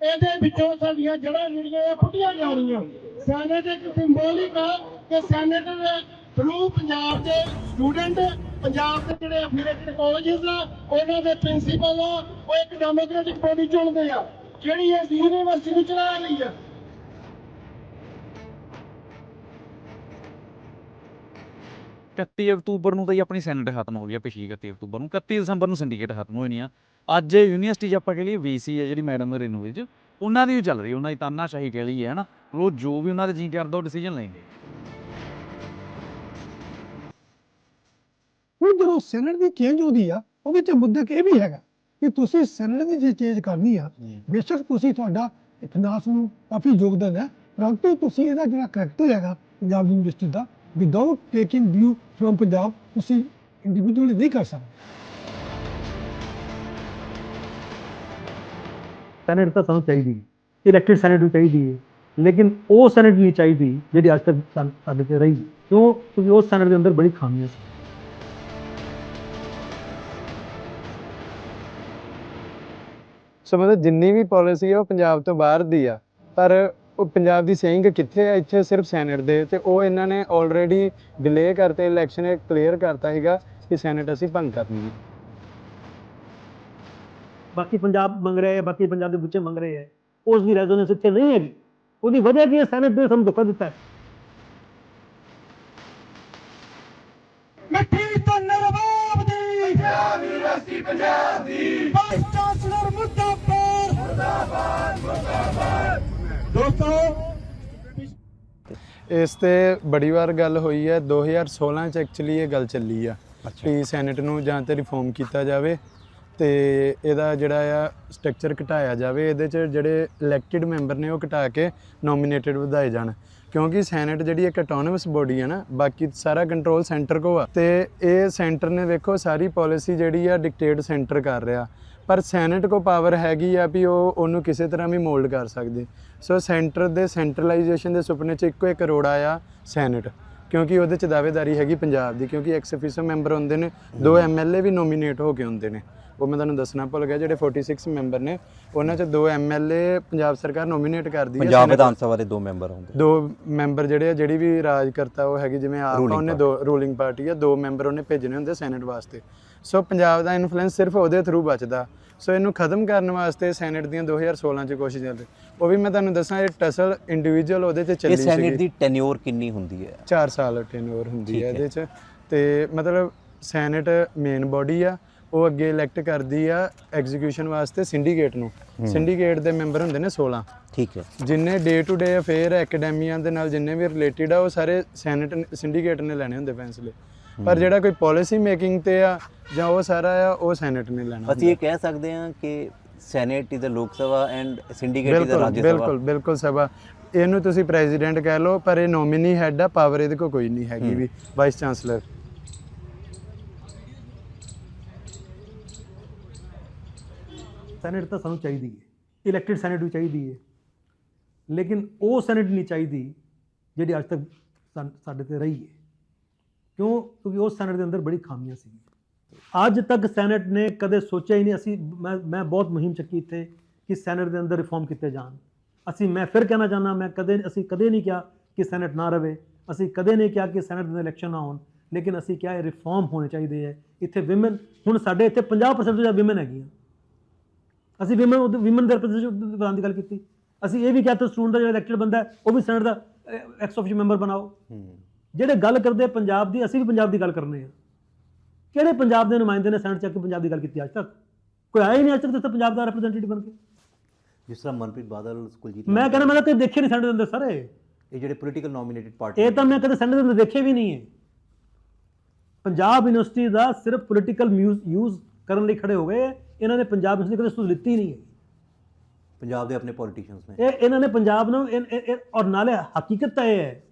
ਇਹਦੇ ਵਿੱਚੋਂ ਸਾਡੀਆਂ ਜੜ੍ਹਾਂ ਜਿਹੜੀਆਂ ਇਹ ਪੁੱਟੀਆਂ ਜਾਣੀਆਂ ਸੈਨੇਟ ਇੱਕ ਸਿੰਬੋਲਿਕ ਆ ਕਿ ਸੈਨੇਟ ਦੇ ਥਰੂ ਪੰਜਾਬ ਦੇ ਸਟੂਡੈਂਟ ਪੰਜਾਬ ਦੇ ਜਿਹੜੇ ਅਫੀਲੀਏਟਡ ਕਾਲਜਸ ਆ, ਉਹਨਾਂ ਦੇ ਪ੍ਰਿੰਸੀਪਲ ਆ, ਉਹ ਇੱਕ ਡੈਮੋਕ੍ਰੈਟਿਕ ਬੋਡੀ ਚੁਣਦੇ ਆ, ਜਿਹੜੀ ਇਸ ਯੂਨੀਵਰਸਿਟੀ ਨੂੰ ਚਲਾ ਰਹੀ ਆ। 31 ਅਕਤੂਬਰ ਨੂੰ ਤਾਂ ਜੀ ਆਪਣੀ ਸੈਨੇਟ ਖਤਮ ਹੋ ਗਈ ਆ ਪਿਛਲੀ 31 ਅਕਤੂਬਰ ਨੂੰ। 31 ਦਸੰਬਰ ਨੂੰ ਸਿੰਡੀਕੇਟ ਖਤਮ ਹੋਈ ਨਹੀਂ ਆ। ਅੱਜ ਯੂਨੀਵਰਸਿਟੀ 'ਚ ਆਪਾਂ ਕਹ ਲਈਏ ਵੀਸੀ ਹੈ ਜਿਹੜੀ ਮੈਡਮ ਰੇਨੂ ਵਿੱਚ ਉਹਨਾਂ ਦੀ ਚੱਲ ਰਹੀ ਉਹਨਾਂ ਦੀ ਤਾਨਾਸ਼ਾਹੀ ਕਹ ਲਈਏ ਹਨਾ? ਉਹ ਜੋ ਵੀ ਉਹਨਾਂ ਦੇ ਜੀ ਕਰਦਾ ਉਹ ਡਿਸੀਜਨ ਲੈਂਦੇ ਹੁਣ ਜਦੋਂ ਸੈਨੇਟ ਦੀ ਚੇਂਜ ਹੁੰਦੀ ਆ ਉਹਦੇ ਚ ਮੁੱਦਾ ਕਿ ਇਹ ਵੀ ਹੈਗਾ ਕਿ ਤੁਸੀਂ ਸੈਨੇਟ ਦੀ ਜੇ ਚੇਂਜ ਕਰਨੀ ਆ ਬੇਸ਼ੱਕ ਤੁਸੀਂ ਤੁਹਾਡਾ ਇਤਿਹਾਸ ਨੂੰ ਕਾਫੀ ਯੋਗਦਾਨ ਹੈ ਪਰੰਤੂ ਤੁਸੀਂ ਇਹਦਾ ਜਿਹੜਾ ਕਰੈਕਟਰ ਹੈਗਾ Punjab university the without taking view from Punjab ਤੁਸੀਂ ਇੰਡੀਵਿਜੂਅਲੀ ਨਹੀਂ ਕਰ ਸਕਦੇ। ਸੈਨੇਟ ਤਾਂ ਸਾਨੂੰ ਚਾਹੀਦੀ ਇਲੈਕਟਿਡ ਸੈਨੇਟ ਵੀ ਚਾਹੀਦੀ ਹੈ। ਲੇਕਿਨ ਉਹ ਸੈਨੇਟ ਨਹੀਂ ਚਾਹੀਦੀ ਜਿਹੜੀ ਅੱਜ ਤੱਕ ਸਾਡੇ ਤੇ ਰਹੀ। ਕਿਉਂ? ਕਿਉਂਕਿ ਉਸ ਸੈਨੇਟ ਦੇ ਅੰਦਰ ਬੜੀ ਖਾਮੀਆਂ ਸੀ। ਸੋ ਮਤਲਬ ਜਿੰਨੀ ਵੀ ਪਾਲਿਸੀ ਆ, ਉਹ ਪੰਜਾਬ ਤੋਂ ਬਾਹਰ ਦੀ ਆ। ਪਰ ਉਹ ਪੰਜਾਬ ਦੀ ਸੇਇੰਗ ਕਿੱਥੇ ਆ? ਇੱਥੇ ਸਿਰਫ ਸੈਨੇਟ ਦੇ। ਤੇ ਉਹ ਇਹਨਾਂ ਨੇ ਆਲਰੇਡੀ ਡਿਲੇ ਕਰਤੇ ਇਲੈਕਸ਼ਨ ਕਲੀਅਰ ਕਰਤਾ ਹੈਗਾ ਕਿ ਸੈਨੇਟ ਅਸੀਂ ਭੰਗ ਕਰਨੀ ਹੈ ਬਾਕੀ ਪੰਜਾਬ ਮੰਗ ਰਹੇ ਹੈ ਬਾਕੀ ਪੰਜਾਬ ਦੇ ਬੱਚੇ ਮੰਗ ਰਹੇ ਹੈ। ਉਸ ਦੀ ਰੈਜ਼ੋਨੈਂਸ ਇੱਥੇ ਨਹੀਂ ਹੈਗੀ। ਉਹਦੀ ਵਜ੍ਹਾ ਕੀ ਹੈ? ਸੈਨੇਟ ਨੇ ਸਾਨੂੰ ਧੋਖਾ ਦਿੱਤਾ ਹੈ। ਮਿੱਠੀ ਤੋਂ ਨਰਵਾਬ ਦੀ। ਪੰਜਾਬ ਯੂਨੀਵਰਸਿਟੀ ਪੰਜਾਬ ਦੀ। ਵਾਈਸ ਚਾਂਸਲਰ ਮੁਰਦਾਬਾਦ। ਮੁਰਦਾਬਾਦ ਮੁਰਦਾਬਾਦ। ਦੋਸਤੋ ਇਸ ਤੇ ਬੜੀ ਵਾਰ ਗੱਲ ਹੋਈ ਹੈ। 2016 ਚ ਐਕਚੁਅਲੀ ਇਹ ਗੱਲ ਚੱਲੀ ਆ ਕਿ ਸੈਨੇਟ ਨੂੰ ਜਾਂ ਤੇ ਰਿਫਾਰਮ ਕੀਤਾ ਜਾਵੇ। ਤੇ ਇਹਦਾ ਜਿਹੜਾ ਆ ਸਟਰਕਚਰ ਘਟਾਇਆ ਜਾਵੇ, ਇਹਦੇ ਚ ਜਿਹੜੇ ਇਲੈਕਟਿਡ ਮੈਂਬਰ ਨੇ ਉਹ ਘਟਾ ਕੇ ਨੋਮੀਨੇਟਡ ਵਧਾਏ ਜਾਣ। ਕਿਉਂਕਿ ਸੈਨੇਟ ਜਿਹੜੀ ਇੱਕ ਆਟੋਨਮਸ ਬੋਡੀ ਹੈ ਨਾ, ਬਾਕੀ ਸਾਰਾ ਕੰਟਰੋਲ ਸੈਂਟਰ ਕੋ ਆ। ਤੇ ਇਹ ਸੈਂਟਰ ਨੇ ਵੇਖੋ, ਸਾਰੀ ਪਾਲਿਸੀ ਜਿਹੜੀ ਆ ਡਿਕਟੇਟ ਸੈਂਟਰ ਕਰ ਰਿਹਾ। ਪਰ ਸੈਨੇਟ ਕੋ ਪਾਵਰ ਹੈਗੀ ਆ ਵੀ ਉਹ ਉਹਨੂੰ ਕਿਸੇ ਤਰ੍ਹਾਂ ਵੀ ਮੋਲਡ ਕਰ ਸਕਦੇ। ਸੋ ਸੈਂਟਰ ਦੇ ਸੈਂਟਰਲਾਈਜੇਸ਼ਨ ਦੇ ਸੁਪਨੇ 'ਚ ਇੱਕੋ ਇੱਕ ਰੋੜਾ ਆ ਸੈਨੇਟ ਕਿਉਂਕਿ ਉਹਦੇ 'ਚ ਦਾਅਵੇਦਾਰੀ ਹੈਗੀ ਪੰਜਾਬ ਦੀ ਕਿਉਂਕਿ ਐਕਸ ਅਫੀਸਰ ਮੈਂਬਰ ਹੁੰਦੇ ਨੇ ਦੋ ਐਮਐਲਏ ਵੀ ਨੋਮੀਨੇਟ ਹੋ ਕੇ ਹੁੰਦੇ ਨੇ। ਉਹ ਮੈਂ ਤੁਹਾਨੂੰ ਦੱਸਣਾ ਭੁੱਲ ਗਿਆ ਜਿਹੜੇ 46 ਮੈਂਬਰ ਨੇ ਉਹਨਾਂ 'ਚ ਦੋ ਐਮਐਲਏ ਪੰਜਾਬ ਸਰਕਾਰ ਨੋਮੀਨੇਟ ਕਰਦੀ ਹੈ ਪੰਜਾਬ ਵਿਧਾਨ ਸਭਾ ਦੇ ਦੋ ਮੈਂਬਰ ਹੁੰਦੇ ਦੋ ਮੈਂਬਰ ਜਿਹੜੇ ਆ ਜਿਹੜੀ ਵੀ ਰਾਜ ਕਰਤਾ ਉਹ ਹੈਗੀ ਜਿਵੇਂ ਆਪ ਉਹਨੇ ਦੋ ਰੂਲਿੰਗ ਪਾਰਟੀ ਆ ਦੋ ਮੈਂਬਰ ਉਹਨੇ ਭੇਜਣੇ ਹੁੰਦੇ ਸੈਨੇਟ ਵਾਸਤੇ। ਸੋ ਪੰਜਾਬ ਦਾ ਇਨਫਲੂਐਂਸ ਸਿਰਫ ਉਹਦੇ ਥਰੂ ਬਚਦਾ। ਸੋ ਇਹਨੂੰ ਖਤਮ ਕਰਨ ਵਾਸਤੇ ਸੈਨੇਟ ਦੀਆਂ 2016 ਚ ਕੋਸ਼ਿਸ਼ ਚੱਲ ਰਹੀ। ਉਹ ਵੀ ਮੈਂ ਤੁਹਾਨੂੰ ਦੱਸਾਂ ਇਹ ਟਸਲ ਇੰਡੀਵਿਜੂਅਲ ਉਹਦੇ ਇਹ ਚੱਲੀ ਸੈਨੇਟ ਸੀ ਦੀ ਟੈਨਿਓਰ ਕਿੰਨੀ ਹੁੰਦੀ ਹੈ? 4 ਸਾਲ ਟੈਨਿਓਰ ਹੁੰਦੀ ਹੈ। ਇਹਦੇ ਚ। ਤੇ ਮਤਲਬ ਸੈਨੇਟ ਮੇਨ ਬੋਡੀ ਆ ਉਹ ਅੱਗੇ ਇਲੈਕਟ ਕਰਦੀ ਆ ਐਗਜ਼ੀਕਿਊਸ਼ਨ ਵਾਸਤੇ ਸਿੰਡੀਕੇਟ ਨੂੰ। ਸਿੰਡੀਕੇਟ ਦੇ ਮੈਂਬਰ ਹੁੰਦੇ ਨੇ 16 ਠੀਕ ਹੈ। ਜਿੰਨੇ ਡੇ ਟੂ ਡੇ ਅਫੇਅਰ ਐਕੈਡਮੀਆਂ ਦੇ ਨਾਲ ਜਿੰਨੇ ਵੀ ਰਿਲੇਟਡ ਆ ਉਹ ਸਾਰੇ ਸੈਨੇਟ ਸਿੰਡੀਕੇਟ ਨੇ ਲੈਣੇ ਹੁੰਦੇ ਫੈਸਲੇ ਪਰ ਜਿਹੜਾ ਕੋਈ ਪਾਲਿਸੀ ਮੇਕਿੰਗ ਤੇ ਆ ਜਾਂ ਉਹ ਸਾਰਾ ਆ ਉਹ ਸੈਨੇਟ ਨੇ ਲੈਣਾ ਅਸੀਂ ਇਹ ਕਹਿ ਸਕਦੇ ਹਾਂ ਕਿ senate is Lok Sabha and syndicate is Raj Sabha ਬਿਲਕੁਲ ਬਿਲਕੁਲ ਸਭਾ ਇਹਨੂੰ ਤੁਸੀਂ ਪ੍ਰੈਜ਼ੀਡੈਂਟ ਕਹਿ ਲਓ ਪਰ ਇਹ ਨੋਮੀਨੀ ਹੈਡ ਆ ਪਾਵਰ ਇਹਦੇ ਕੋਲ ਕੋਈ ਨਹੀਂ ਹੈਗੀ ਵੀ ਵਾਈਸ ਚਾਂਸਲਰ ਸੈਨੇਟ ਤਾਂ ਸਾਨੂੰ ਚਾਹੀਦੀ ਹੈ। ਇਲੈਕਟਿਡ ਸੈਨੇਟ ਵੀ ਚਾਹੀਦੀ ਹੈ। ਲੇਕਿਨ ਉਹ ਸੈਨੇਟ ਨਹੀਂ ਚਾਹੀਦੀ ਜਿਹੜੀ ਅੱਜ ਤੱਕ ਸਾਡੇ ਤੇ ਰਹੀ ਹੈ। ਕਿਉਂ? ਕਿਉਂਕਿ ਉਸ ਸੈਨੇਟ ਦੇ ਅੰਦਰ ਬੜੀ ਖਾਮੀਆਂ ਸੀ ਅੱਜ ਤੱਕ ਸੈਨੇਟ ਨੇ ਕਦੇ ਸੋਚਿਆ ਹੀ ਨਹੀਂ, ਅਸੀਂ ਮੈਂ ਮੈਂ ਬਹੁਤ ਮੁਹਿੰਮ ਚੱਕੀ ਇੱਥੇ ਕਿ ਸੈਨੇਟ ਦੇ ਅੰਦਰ ਰਿਫਾਰਮ ਕੀਤੇ ਜਾਣ। ਅਸੀਂ, ਮੈਂ ਫਿਰ ਕਹਿਣਾ ਚਾਹੁੰਦਾ, ਮੈਂ ਕਦੇ, ਅਸੀਂ ਕਦੇ ਨਹੀਂ ਕਿਹਾ ਕਿ ਸੈਨੇਟ ਨਾ ਰਵੇ। ਅਸੀਂ ਕਦੇ ਨਹੀਂ ਕਿਹਾ ਕਿ ਸੈਨੇਟ ਦੇ ਇਲੈਕਸ਼ਨ ਨਾ ਹੋਣ। ਲੇਕਿਨ ਅਸੀਂ ਕਿਹਾ ਇਹ ਰਿਫਾਰਮ ਹੋਣੇ ਚਾਹੀਦੇ ਹੈ। ਇੱਥੇ ਵਿਮਨ ਹੁਣ ਸਾਡੇ ਇੱਥੇ 50% ਤੋਂ ਜ਼ਿਆਦਾ ਵਿਮਨ ਹੈਗੀਆਂ। ਅਸੀਂ ਵਿਮਨ ਵਿਮਨ ਦੇ ਰਿਪਰੈਜ਼ੈਂਟੇਟਿਵ ਬਣਾਉਣ ਦੀ ਗੱਲ ਕੀਤੀ। ਅਸੀਂ ਇਹ ਵੀ ਕਿਹਾ, ਤਾਂ ਸਟੂਡੈਂਟ ਦਾ ਜਿਹੜਾ ਇਲੈਕਟਡ ਬੰਦਾ ਉਹ ਵੀ ਸੈਨੇਟ ਦਾ ਐਕਸ ਆਫਿਸ ਮੈਂਬਰ ਬਣਾਓ। ਜਿਹੜੇ ਗੱਲ ਕਰਦੇ ਪੰਜਾਬ ਦੀ ਅਸੀਂ ਵੀ ਪੰਜਾਬ ਦੀ ਗੱਲ ਕਰਨੇ ਆ। ਕਿਹੜੇ ਪੰਜਾਬ ਦੇ ਨੁਮਾਇੰਦੇ ਨੇ ਸੈਨੇਟ ਚ ਆ ਕੇ ਪੰਜਾਬ ਦੀ ਗੱਲ ਕੀਤੀ ਅੱਜ ਤੱਕ? ਕੋਈ ਆਇਆ ਹੀ ਨਹੀਂ ਅੱਜ ਤੱਕ ਤੇ ਪੰਜਾਬ ਦਾ ਰਿਪਰੈਜ਼ੈਂਟੇਟਿਵ ਬਣ ਕੇ। ਜਿਸ ਤਰ੍ਹਾਂ ਮਨਪ੍ਰੀਤ ਬਾਦਲ ਕੁਲਜੀਤ ਮੈਂ ਕਹਿੰਦਾ ਮੈਂ ਤਾਂ ਕਦੇ ਦੇਖੇ ਨਹੀਂ ਸੈਨੇਟ ਦੇ ਅੰਦਰ ਸਾਰੇ ਇਹ। ਜਿਹੜੇ ਪੋਲੀਟੀਕਲ ਨੋਮੀਨੇਟਡ ਪਾਰਟੀ ਇਹ ਤਾਂ ਮੈਂ ਕਦੇ ਸੈਨੇਟ ਦੇ ਅੰਦਰ ਦੇਖੇ ਵੀ ਨਹੀਂ ਹੈ ਪੰਜਾਬ ਯੂਨੀਵਰਸਿਟੀ ਦਾ ਸਿਰਫ ਪੋਲੀਟੀਕਲ ਯੂਜ਼ ਕਰਨ ਲਈ ਖੜੇ ਹੋ ਗਏ। ਹੈ। ਇਹਨਾਂ ਨੇ ਪੰਜਾਬ ਯੂਨੀਵਰਸਿਟੀ ਕਦੇ ਸੁਧ ਲਿੱਤੀ ਨਹੀਂ ਹੈ ਪੰਜਾਬ ਦੇ ਆਪਣੇ ਪੋਲੀਟੀਸ਼ੀਅਨਸ ਨੇ। ਇਹ ਇਹਨਾਂ ਨੇ ਪੰਜਾਬ ਨੂੰ ਇਹ- ਔਰ ਨਾਲੇ ਹਕੀਕਤ ਤਾਂ ਇਹ ਹੈ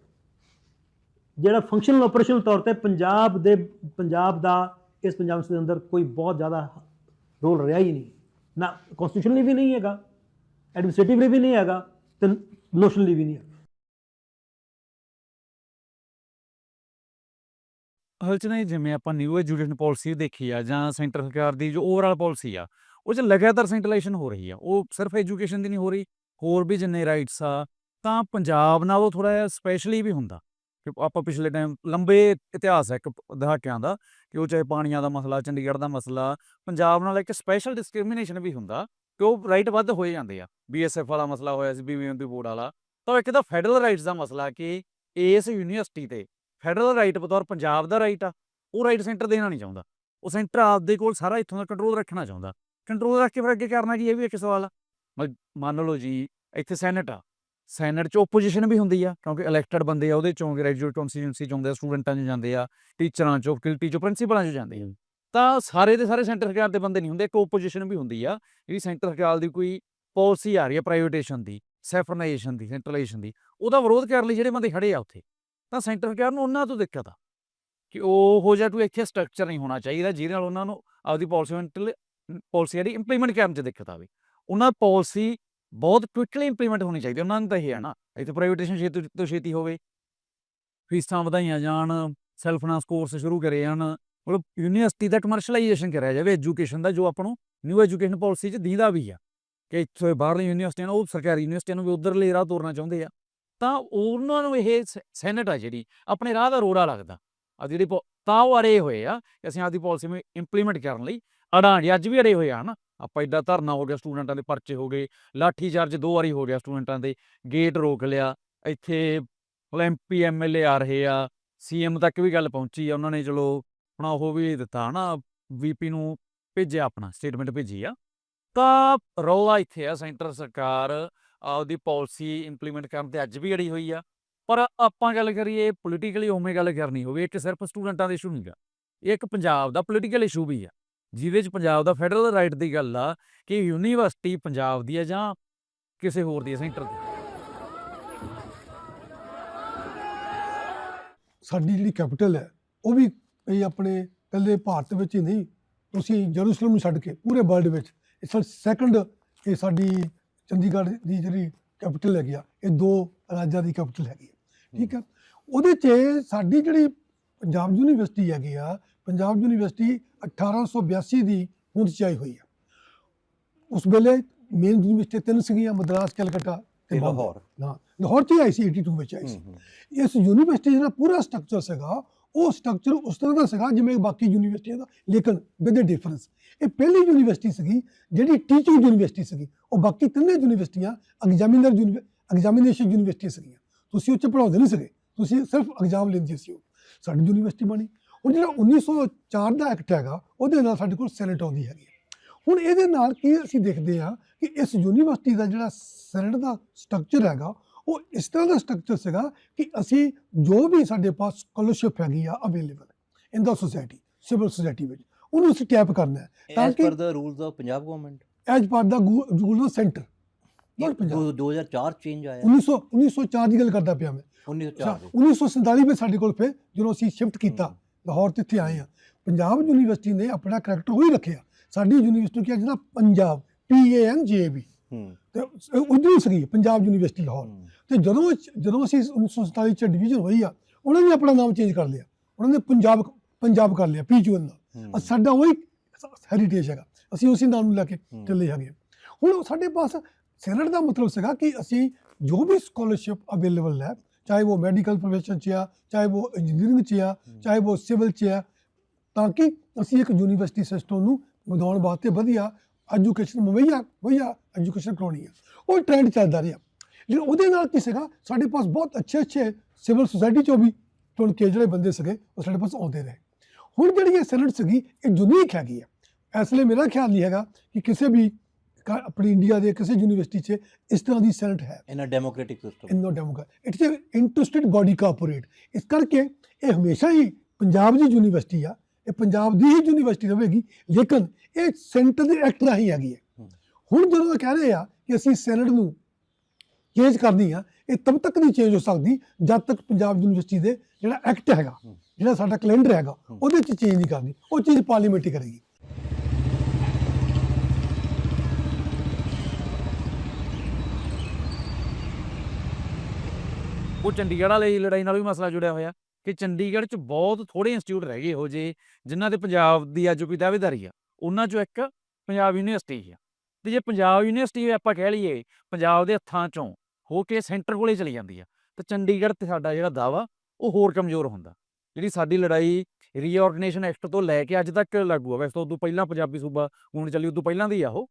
ਜਿਹੜਾ ਫੰਕਸ਼ਨਲ ਆਪਰੇਸ਼ਨਲ ਤੌਰ ਤੇ ਪੰਜਾਬ ਦੇ, ਪੰਜਾਬ ਦਾ ਇਸ ਪੰਜਾਬ ਦੇ ਅੰਦਰ ਕੋਈ ਬਹੁਤ ਜ਼ਿਆਦਾ ਰੋਲ ਰਿਹਾ ਹੀ ਨਹੀਂ। ਨਾ ਕਨਸਟੀਟਿਊਸ਼ਨਲੀ ਵੀ ਨਹੀਂ ਹੈਗਾ ਐਡਮਿਨਿਸਟ੍ਰੇਟਿਵਲੀ ਵੀ ਨਹੀਂ ਹੈਗਾ ਤੇ ਨੋਸ਼ਨਲੀ ਵੀ ਨਹੀਂ ਹੈਗਾ। ਅਸਲ ਜਿਵੇਂ ਆਪਾਂ ਨਿਊ ਐਜੂਕੇਸ਼ਨ ਪਾਲਿਸੀ ਦੇਖੀ ਆ ਜਾਂ ਸੈਂਟਰ ਸਰਕਾਰ ਦੀ ਜੋ ਓਵਰਆਲ ਪਾਲਿਸੀ ਆ, ਉਹ 'ਚ ਲਗਾਤਾਰ ਸੈਂਟਰਲਾਈਜੇਸ਼ਨ ਹੋ ਰਹੀ ਆ। ਉਹ ਸਿਰਫ ਐਜੂਕੇਸ਼ਨ ਦੀ ਨਹੀਂ ਹੋ ਰਹੀ, ਹੋਰ ਵੀ ਜਿੰਨੇ ਰਾਈਟਸ ਆ, ਤਾਂ ਪੰਜਾਬ ਨਾਲ ਉਹ ਥੋੜਾ ਜਿਹਾ ਸਪੈਸ਼ਲੀ ਵੀ ਹੁੰਦਾ। ਕਿ ਆਪਾਂ ਪਿਛਲੇ ਟਾਈਮ ਲੰਬੇ ਇਤਿਹਾਸ ਹੈ ਇੱਕ ਦਹਾਕਿਆਂ ਦਾ, ਕਿ ਉਹ ਚਾਹੇ ਪਾਣੀਆਂ ਦਾ ਮਸਲਾ, ਚੰਡੀਗੜ੍ਹ ਦਾ ਮਸਲਾ, ਪੰਜਾਬ ਨਾਲ ਇੱਕ ਸਪੈਸ਼ਲ ਡਿਸਕ੍ਰਿਮੀਨੇਸ਼ਨ ਵੀ ਹੁੰਦਾ, ਕਿ ਉਹ ਰਾਈਟ ਵੱਧ ਹੋਏ ਜਾਂਦੇ ਆ। ਬੀਐਸਐਫ ਵਾਲਾ ਮਸਲਾ ਹੋਇਆ ਸੀ ਬੀਬੀਐਮਪੀ ਬੋਰਡ ਵਾਲਾ, ਤਾਂ ਇੱਕ ਤਾਂ ਫੈਡਰਲ ਰਾਈਟਸ ਦਾ ਮਸਲਾ ਕਿ ਇਸ ਯੂਨੀਵਰਸਿਟੀ ਤੇ ਫੈਡਰਲ ਰਾਈਟ ਬਤੌਰ ਪੰਜਾਬ ਦਾ ਰਾਈਟ ਆ, ਉਹ ਰਾਈਟ ਸੈਂਟਰ ਦੇਣਾ ਨਹੀਂ ਚਾਹੁੰਦਾ। ਉਹ ਸੈਂਟਰ ਆਪਦੇ ਕੋਲ ਸਾਰਾ ਇੱਥੋਂ ਦਾ ਕੰਟਰੋਲ ਰੱਖਣਾ ਚਾਹੁੰਦਾ। ਕੰਟਰੋਲ ਰੱਖ ਕੇ ਫਿਰ ਅੱਗੇ ਕਰਨਾ ਕੀ ਇਹ ਵੀ ਇੱਕ ਸਵਾਲ ਆ? ਮ- ਮੰਨ ਲਓ ਜੀ, ਇੱਥੇ ਸੈਨੇਟ ਆ ਸੈਨੇਟ 'ਚ ਓਪੋਜੀਸ਼ਨ ਵੀ ਹੁੰਦੀ ਆ ਕਿਉਂਕਿ ਇਲੈਕਟਡ ਬੰਦੇ ਆ ਉਹਦੇ ਚੋਂ ਗ੍ਰੈਜੂਏਟ ਕੌਂਸਟੀਟਿਊਂਸੀ ਚੋਂ ਹੁੰਦੇ ਆ ਸਟੂਡੈਂਟਾਂ 'ਚ ਜਾਂਦੇ ਆ ਟੀਚਰਾਂ 'ਚੋਂ ਫੈਕਲਟੀ 'ਚੋਂ ਪ੍ਰਿੰਸੀਪਲਾਂ 'ਚ ਜਾਂਦੇ ਆ। ਤਾਂ ਸਾਰੇ ਦੇ ਸਾਰੇ ਸੈਂਟਰ ਸਰਕਾਰ ਦੇ ਬੰਦੇ ਨਹੀਂ ਹੁੰਦੇ ਇੱਕ ਓਪੋਜੀਸ਼ਨ ਵੀ ਹੁੰਦੀ ਆ ਜਿਹੜੀ ਸੈਂਟਰ ਸਰਕਾਰ ਦੀ ਕੋਈ ਪਾਲਿਸੀ ਆ ਰਹੀ ਹੈ ਪ੍ਰਾਈਵੇਟੇਸ਼ਨ ਦੀ ਸੈਫਰਨਾਈਜੇਸ਼ਨ ਦੀ ਸੈਂਟਰਲਾਈਜੇਸ਼ਨ ਦੀ ਉਹਦਾ ਵਿਰੋਧ ਕਰਨ ਲਈ ਜਿਹੜੇ ਬੰਦੇ ਖੜੇ ਆ ਉੱਥੇ ਤਾਂ ਸੈਂਟਰ ਸਰਕਾਰ ਨੂੰ ਉਹਨਾਂ ਤੋਂ ਦਿੱਕਤ ਆ ਕਿ ਉਹ ਹੋ ਜਾ ਟੂ ਇੱਥੇ ਸਟਰਕਚਰ ਨਹੀਂ ਹੋਣਾ ਚਾਹੀਦਾ ਜਿਹਦੇ ਨਾਲ ਉਹਨਾਂ ਨੂੰ ਆਪਦੀ ਪਾਲਿਸੀ ਪਾਲਿਸੀ ਜਿਹੜੀ ਇੰਪਲੀਮੈਂਟ ਕਰਨ 'ਚ ਦਿੱਕਤ ਆਵੇ। ਉਹਨਾਂ ਪਾਲਿਸੀ ਬਹੁਤ ਕੁਇਕਲੀ ਇੰਪਲੀਮੈਂਟ ਹੋਣੀ ਚਾਹੀਦੀ ਉਹਨਾਂ ਨੂੰ ਤਾਂ ਇਹ ਹੈ ਨਾ, ਇੱਥੇ ਪ੍ਰਾਈਵੇਟੇਸ਼ਨ ਛੇਤੀ ਤੋਂ ਛੇਤੀ ਹੋਵੇ। ਫੀਸਾਂ ਵਧਾਈਆਂ ਜਾਣ ਸੈਲਫ ਫਾਈਨਾਂਸ ਕੋਰਸ ਸ਼ੁਰੂ ਕਰੇ ਜਾਣ, ਮਤਲਬ ਯੂਨੀਵਰਸਿਟੀ ਦਾ ਕਮਰਸ਼ੀਅਲਾਈਜੇਸ਼ਨ ਕਰਿਆ ਜਾਵੇ ਐਜੂਕੇਸ਼ਨ ਦਾ, ਜੋ ਆਪਾਂ ਨੂੰ ਨਿਊ ਐਜੂਕੇਸ਼ਨ ਪਾਲਿਸੀ 'ਚ ਦੀਂਦਾ ਵੀ ਆ। ਕਿ ਇੱਥੇ ਬਾਹਰਲੀ ਯੂਨੀਵਰਸਿਟੀਆਂ ਉਹ ਸਰਕਾਰੀ ਯੂਨੀਵਰਸਿਟੀਆਂ ਨੂੰ ਵੀ ਉਧਰਲੇ ਰਾਹ ਤੋਰਨਾ ਚਾਹੁੰਦੇ ਆ। ਤਾਂ ਉਹਨਾਂ ਨੂੰ ਇਹ ਸ- ਸੈਨੇਟ ਆ ਜਿਹੜੀ, ਆਪਣੇ ਰਾਹ ਦਾ ਰੋੜਾ ਲੱਗਦਾ। ਆ ਜਿਹੜੀ ਪੋ- ਤਾਂ ਉਹ ਅਰੇ ਹੋਏ ਆ, ਕਿ ਅਸੀਂ ਆਪਦੀ ਪਾਲਿਸੀ ਨੂੰ ਇੰਪਲੀਮੈਂਟ ਕਰਨ ਲਈ ਅੜਾਂ ਅੱਜ ਵੀ ਅੜੇ ਹੋਏ ਆ ਨਾ ਆਪਾਂ ਐਡਾ ਧਰਨਾ ਹੋ ਗਿਆ ਸਟੂਡੈਂਟਾਂ ਦੇ ਪਰਚੇ ਹੋ ਗਏ ਲਾਠੀ ਚਾਰਜ ਦੋ ਵਾਰੀ ਹੋ ਗਿਆ ਸਟੂਡੈਂਟਾਂ ਦੇ ਗੇਟ ਰੋਕ ਲਿਆ, ਇੱਥੇ ਐਮਪੀ ਐਮਐਲਏ ਆ ਰਹੇ ਆ ਸੀਐਮ ਤੱਕ ਵੀ ਗੱਲ ਪਹੁੰਚੀ ਆ, ਉਹਨਾਂ ਨੇ ਚਲੋ ਆਪਣਾ ਉਹ ਵੀ ਦਿੱਤਾ ਨਾ ਵੀਪੀ ਨੂੰ ਭੇਜਿਆ ਆਪਣਾ ਸਟੇਟਮੈਂਟ ਭੇਜੀ ਆ। ਤਾਂ ਰੌਲਾ ਇੱਥੇ ਆ ਸੈਂਟਰ ਸਰਕਾਰ, ਆਪਦੀ ਪਾਲਿਸੀ ਇੰਪਲੀਮੈਂਟ ਕਰਨ ਤੇ ਅੱਜ ਵੀ ਅੜੀ ਹੋਈ ਆ, ਪਰ ਆਪਾਂ ਗੱਲ ਕਰੀਏ ਪੋਲੀਟੀਕਲੀ ਉਵੇਂ ਗੱਲ ਕਰਨੀ ਹੋਵੇ, ਇੱਕ ਸਿਰਫ ਸਟੂਡੈਂਟਾਂ ਦੇ ਇਸ਼ੂ ਨਹੀਂਗਾ ਇਹ ਇੱਕ ਪੰਜਾਬ ਦਾ ਪੋਲੀਟੀਕਲ ਇਸ਼ੂ ਵੀ ਆ। ਜਿਹਦੇ ਚ ਪੰਜਾਬ ਦਾ ਫੈਡਰਲ ਰਾਈਟ ਦੀ ਗੱਲ ਆ ਕਿ ਯੂਨੀਵਰਸਿਟੀ ਪੰਜਾਬ ਦੀ ਆ ਜਾਂ ਕਿਸੇ ਹੋਰ ਦੀ ਸੈਂਟਰ ਦੀ। ਸਾਡੀ ਜਿਹੜੀ ਕੈਪੀਟਲ ਹੈ, ਉਹ ਵੀ ਇਹ ਆਪਣੇ ਪਹਿਲੇ ਭਾਰਤ ਵਿੱਚ ਹੀ ਨਹੀਂ, ਤੁਸੀਂ ਜਰੂਸਲਮ ਨੂੰ ਛੱਡ ਕੇ ਪੂਰੇ ਵਰਲਡ ਵਿੱਚ, ਇਸ ਸੈਕੰਡ ਇਹ ਸਾਡੀ ਚੰਡੀਗੜ੍ਹ ਦੀ ਜਿਹੜੀ ਕੈਪੀਟਲ ਹੈਗੀ ਆ, ਇਹ ਦੋ ਰਾਜਾਂ ਦੀ ਕੈਪੀਟਲ ਹੈਗੀ ਆ, ਠੀਕ ਹੈ ਉਹਦੇ 'ਚ ਸਾਡੀ ਜਿਹੜੀ ਪੰਜਾਬ ਯੂਨੀਵਰਸਿਟੀ ਹੈਗੀ ਆ ਪੰਜਾਬ ਯੂਨੀਵਰਸਿਟੀ 1882 ਦੀ ਹੋਂਦ 'ਚ ਆਈ ਹੋਈ ਆ। ਉਸ ਵੇਲੇ ਮੇਨ ਯੂਨੀਵਰਸਿਟੀ ਤਿੰਨ ਸੀਗੀਆਂ ਮਦਰਾਸ ਕਲਕੱਤਾ ਤੇ। ਲਾਹੌਰ। ਹਾਂ ਲਾਹੌਰ 'ਚ ਹੀ ਆਈ ਸੀ 82 ਵਿੱਚ ਆਈ ਸੀ। ਹੂੰ, ਹੂੰ। ਇਸ ਯੂਨੀਵਰਸਿਟੀ ਦਾ ਪੂਰਾ ਸਟਰਕਚਰ ਸੀਗਾ ਉਹ ਸਟਰਕਚਰ ਉਸ ਤਰ੍ਹਾਂ ਦਾ ਸੀਗਾ ਜਿਵੇਂ ਬਾਕੀ ਯੂਨੀਵਰਸਿਟੀਆਂ ਦਾ ਲੇਕਿਨ ਵਿਦ ਡਿਫਰੈਂਸ ਇਹ ਪਹਿਲੀ ਯੂਨੀਵਰਸਿਟੀ ਸੀਗੀ ਜਿਹੜੀ ਟੀਚਿੰਗ ਯੂਨੀਵਰਸਿਟੀ ਸੀਗੀ। ਉਹ ਬਾਕੀ ਤਿੰਨੇ ਯੂਨੀਵਰਸਿਟੀਆਂ ਐਗਜ਼ਾਮੀਨਰ ਐਗਜ਼ਾਮੀਨੇਸ਼ਨ ਯੂਨੀਵਰਸਿਟੀ ਸੀਗੀਆਂ। ਤੁਸੀਂ ਉੱਚ ਪੜਾਉਂਦੇ ਨਹੀਂ ਸੀਗੇ ਤੁਸੀਂ ਸਿਰਫ ਐਗਜ਼ਾਮ ਲੈਂਦੇ ਸੀ ਉਹ। ਸਾਡੀ ਯੂਨੀਵਰਸਿਟੀ ਬਣੀ। ਹੁਣ ਜਿਹੜਾ 1904 ਦਾ ਐਕਟ ਹੈਗਾ ਉਹਦੇ ਨਾਲ ਸਾਡੇ ਕੋਲ ਸੈਨੇਟ ਆਉਂਦੀ ਹੈਗੀ। ਹੁਣ ਇਹਦੇ ਨਾਲ ਕੀ ਅਸੀਂ ਦੇਖਦੇ ਹਾਂ ਕਿ ਇਸ ਯੂਨੀਵਰਸਿਟੀ ਦਾ ਜਿਹੜਾ ਸੈਨੇਟ ਦਾ ਸਟਰਕਚਰ ਹੈਗਾ ਉਹ ਇਸ ਤਰ੍ਹਾਂ ਦਾ ਸਟਰਕਚਰ ਸੀਗਾ ਕਿ ਅਸੀਂ ਜੋ ਵੀ ਸਾਡੇ ਪਾਸ ਸਕਾਲਰਸ਼ਿਪ ਹੈਗੀ ਆ available in the society civil society ਵਿੱਚ ਉਹਨੂੰ ਅਸੀਂ ਟੈਪ ਕਰਨਾ ਹੈ ਤਾਂ ਕਿ per the rules of Punjab government as per the rural centre not Punjab 2004 change ਆਇਆ 1900 1904 ਦੀ ਗੱਲ ਕਰਦਾ ਪਿਆ ਮੈਂ। 1904 ਦੇ। 1947 ਵਿੱਚ ਸਾਡੇ ਕੋਲ ਫਿਰ ਜਦੋਂ ਅਸੀਂ ਸ਼ਿਫਟ ਕੀਤਾ। ਲਾਹੌਰ ਤੇ ਇੱਥੇ ਆਏ ਆ ਪੰਜਾਬ ਯੂਨੀਵਰਸਿਟੀ ਨੇ ਆਪਣਾ ਕਰੈਕਟਰ ਉਹੀ ਰੱਖਿਆ। ਸਾਡੀ ਯੂਨੀਵਰਸਿਟੀ ਕੀ ਜਿਹਦਾ ਪੰਜਾਬ ਪੀ ਏ ਐਨ ਜੇ ਬੀ ਤੇ ਉਧਰ ਸੀਗੀ ਪੰਜਾਬ ਯੂਨੀਵਰਸਿਟੀ ਲਾਹੌਰ। ਤੇ ਜਦੋਂ ਜਦੋਂ ਅਸੀਂ 1947 ਚ ਡਿਵੀਜ਼ਨ ਹੋਈ ਆ ਉਹਨਾਂ ਨੇ ਆਪਣਾ ਨਾਮ ਚੇਂਜ ਕਰ ਲਿਆ। ਉਹਨਾਂ ਨੇ ਪੰਜਾਬ ਪੰਜਾਬ ਕਰ ਲਿਆ ਨਾਲ ਹੂੰ, ਅਹ ਸਾਡਾ ਉਹੀ ਹੈਰੀਟੇਜ ਹੈਗਾ। ਅਸੀਂ ਉਸੇ ਨਾਮ ਨੂੰ ਲੈ ਕੇ। ਚੱਲੇ ਹੈਗੇ। ਹੁਣ ਸਾਡੇ ਪਾਸ ਸੈਨੇਟ ਦਾ ਮਤਲਬ ਸੀਗਾ ਕਿ ਅਸੀਂ ਜੋ ਵੀ ਸਕਾਲਰਸ਼ਿਪ ਅਵੇਲੇਬਲ ਹੈ ਚਾਹੇ ਉਹ ਮੈਡੀਕਲ ਪ੍ਰੋਫੈਸ਼ਨ 'ਚ ਆ ਚਾਹੇ ਉਹ ਇੰਜੀਨੀਅਰਿੰਗ 'ਚ ਆ ਚਾਹੇ ਉਹ ਸਿਵਲ 'ਚ ਆ ਤਾਂ ਕਿ ਅਸੀਂ ਇੱਕ ਯੂਨੀਵਰਸਿਟੀ ਸਿਸਟਮ ਨੂੰ ਵਧਾਉਣ ਵਾਸਤੇ ਵਧੀਆ ਐਜੂਕੇਸ਼ਨ ਮੁਹੱਈਆ ਮੁਹੱਈਆ ਐਜੂਕੇਸ਼ਨ ਕਰਾਉਣੀ ਆ। ਉਹ ਟ੍ਰੈਂਡ ਚੱਲਦਾ ਰਿਹਾ। ਲੇਕਿਨ ਉਹਦੇ ਨਾਲ ਕੀ ਸੀਗਾ ਸਾਡੇ ਪਾਸ ਬਹੁਤ ਅੱਛੇ ਅੱਛੇ ਸਿਵਲ ਸੁਸਾਇਟੀ 'ਚੋਂ ਵੀ ਚੁਣ ਕੇ ਜਿਹੜੇ ਬੰਦੇ ਸੀਗੇ ਉਹ ਸਾਡੇ ਪਾਸ ਆਉਂਦੇ ਰਹੇ। ਹੁਣ ਜਿਹੜੀ ਇਹ ਸੈਨੇਟ ਸੀਗੀ ਇਹ ਯੂਨੀਕ ਹੈਗੀ ਆ। ਇਸ ਲਈ ਮੇਰਾ ਖਿਆਲ ਨਹੀਂ ਹੈਗਾ ਕਿ ਕਿਸੇ ਵੀ ਆਪਣੀ ਇੰਡੀਆ ਦੇ ਕਿਸੇ ਯੂਨੀਵਰਸਿਟੀ 'ਚ ਇਸ ਤਰ੍ਹਾਂ ਦੀ ਸੈਨੇਟ ਹੈ। In a democratic system in no democrat it's a interested body corporate ਇਸ ਕਰਕੇ ਇਹ ਹਮੇਸ਼ਾ ਹੀ ਪੰਜਾਬ ਦੀ ਯੂਨੀਵਰਸਿਟੀ ਆ। ਇਹ ਪੰਜਾਬ ਦੀ ਹੀ ਯੂਨੀਵਰਸਿਟੀ ਰਹੇਗੀ। ਲੇਕਿਨ ਇਹ ਸੈਂਟਰ ਦੇ ਐਕਟ ਰਾਹੀਂ ਹੈਗੀ ਹੈ। ਹੁਣ ਜਦੋਂ ਕਹਿ ਰਹੇ ਆ ਕਿ ਅਸੀਂ ਸੈਨੇਟ ਨੂੰ ਚੇਂਜ ਕਰਨੀ ਆ ਇਹ ਤਬ ਤੱਕ ਨਹੀਂ ਚੇਂਜ ਹੋ ਸਕਦੀ ਜਦ ਤੱਕ ਪੰਜਾਬ ਯੂਨੀਵਰਸਿਟੀ ਦੇ ਜਿਹੜਾ ਐਕਟ ਹੈਗਾ। ਜਿਹੜਾ ਸਾਡਾ ਕੈਲੰਡਰ ਹੈਗਾ। ਉਹਦੇ 'ਚ ਚੇਂਜ ਨਹੀਂ ਕਰਨੀ। ਉਹ ਚੀਜ਼ ਪਾਰਲੀਮੈਂਟ ਹੀ ਕਰੇਗੀ। ਉਹ ਚੰਡੀਗੜ੍ਹ ਵਾਲੀ ਲੜਾਈ ਨਾਲ ਵੀ ਮਸਲਾ ਜੁੜਿਆ ਹੋਇਆ ਕਿ ਚੰਡੀਗੜ੍ਹ 'ਚ ਬਹੁਤ ਥੋੜੇ ਇੰਸਟੀਚਿਊਟ ਰਹਿ ਗਏ ਇਹੋ ਜਿਹੇ, ਜਿਨ੍ਹਾਂ ਤੇ ਪੰਜਾਬ ਦੀ ਐਜੂਪੀ ਦਾਅਵੇਦਾਰੀ ਆ, ਉਹਨਾਂ 'ਚੋਂ ਇੱਕ ਪੰਜਾਬ ਯੂਨੀਵਰਸਿਟੀ ਆ। ਤੇ ਜੇ ਪੰਜਾਬ ਯੂਨੀਵਰਸਿਟੀ ਆਪਾਂ ਕਹਿ ਲਈਏ ਪੰਜਾਬ ਦੇ ਹੱਥਾਂ ਚੋਂ ਹੋ ਕੇ ਸੈਂਟਰ ਕੋਲੇ ਚਲੀ ਜਾਂਦੀ ਆ, ਤਾਂ ਚੰਡੀਗੜ੍ਹ ਤੇ ਸਾਡਾ ਜਿਹੜਾ ਦਾਵਾ ਉਹ ਹੋਰ ਕਮਜ਼ੋਰ ਹੁੰਦਾ। ਜਿਹੜੀ ਸਾਡੀ ਲੜਾਈ ਰੀਆਰਗੇਨਾਈਜੇਸ਼ਨ ਐਕਟ ਤੋਂ ਲੈ ਕੇ ਅੱਜ ਤੱਕ ਲਾਗੂ ਆ, ਵੈਸੇ ਤਾਂ ਉਦੋਂ ਪਹਿਲਾਂ ਪੰਜਾਬੀ ਸੂਬਾ ਹੁਣ ਚੱਲੀ ਉਦੋਂ ਪਹਿਲਾਂ ਦੀ ਆ ਉਹ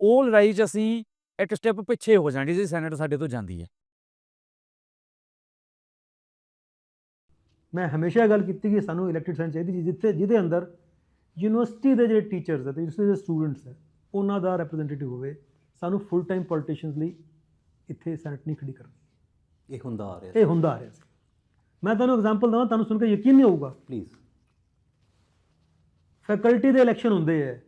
ਉਹ ਲੜਾਈ 'ਚ ਅਸੀਂ ਇੱਕ ਸਟੈਪ ਪਿੱਛੇ ਹੋ ਜਾਾਂਗੇ ਜੇ ਸੈਨੇਟ ਸਾਡੇ ਤੋਂ ਜਾਂਦੀ ਹੈ ਮੈਂ ਹਮੇਸ਼ਾ ਗੱਲ ਕੀਤੀ ਕਿ ਸਾਨੂੰ ਇਲੈਕਟਿਡ ਸੈਨੇਟ ਚਾਹੀਦੀ ਜਿੱਥੇ ਜਿਹਦੇ ਅੰਦਰ ਯੂਨੀਵਰਸਿਟੀ ਦੇ ਜਿਹੜੇ ਟੀਚਰਸ ਹੈ ਤੇ ਯੂਨੀਵਰਸਿਟੀ ਦੇ ਸਟੂਡੈਂਟਸ ਹੈ ਉਹਨਾਂ ਦਾ ਰਿਪਰੈਜ਼ੈਂਟੇਟਿਵ ਹੋਵੇ ਸਾਨੂੰ ਫੁੱਲ ਟਾਈਮ ਪੋਲੀਟੀਸ਼ੀਅਨਸ ਲਈ ਇੱਥੇ ਸੈਨੇਟ ਨਹੀਂ ਖੜੀ ਕਰਨੀ। ਇਹ ਹੁੰਦਾ ਆ ਰਿਹਾ ਇਹ ਹੁੰਦਾ ਆ ਰਿਹਾ ਸੀ। ਮੈਂ ਤੁਹਾਨੂੰ ਐਗਜ਼ਾਮਪਲ ਦਵਾਂ ਤੁਹਾਨੂੰ ਸੁਣ ਕੇ ਯਕੀਨ ਨਹੀਂ ਹੋਊਗਾ। ਪਲੀਜ਼ ਫੈਕਲਟੀ ਦੇ ਇਲੈਕਸ਼ਨ ਹੁੰਦੇ ਹੈ।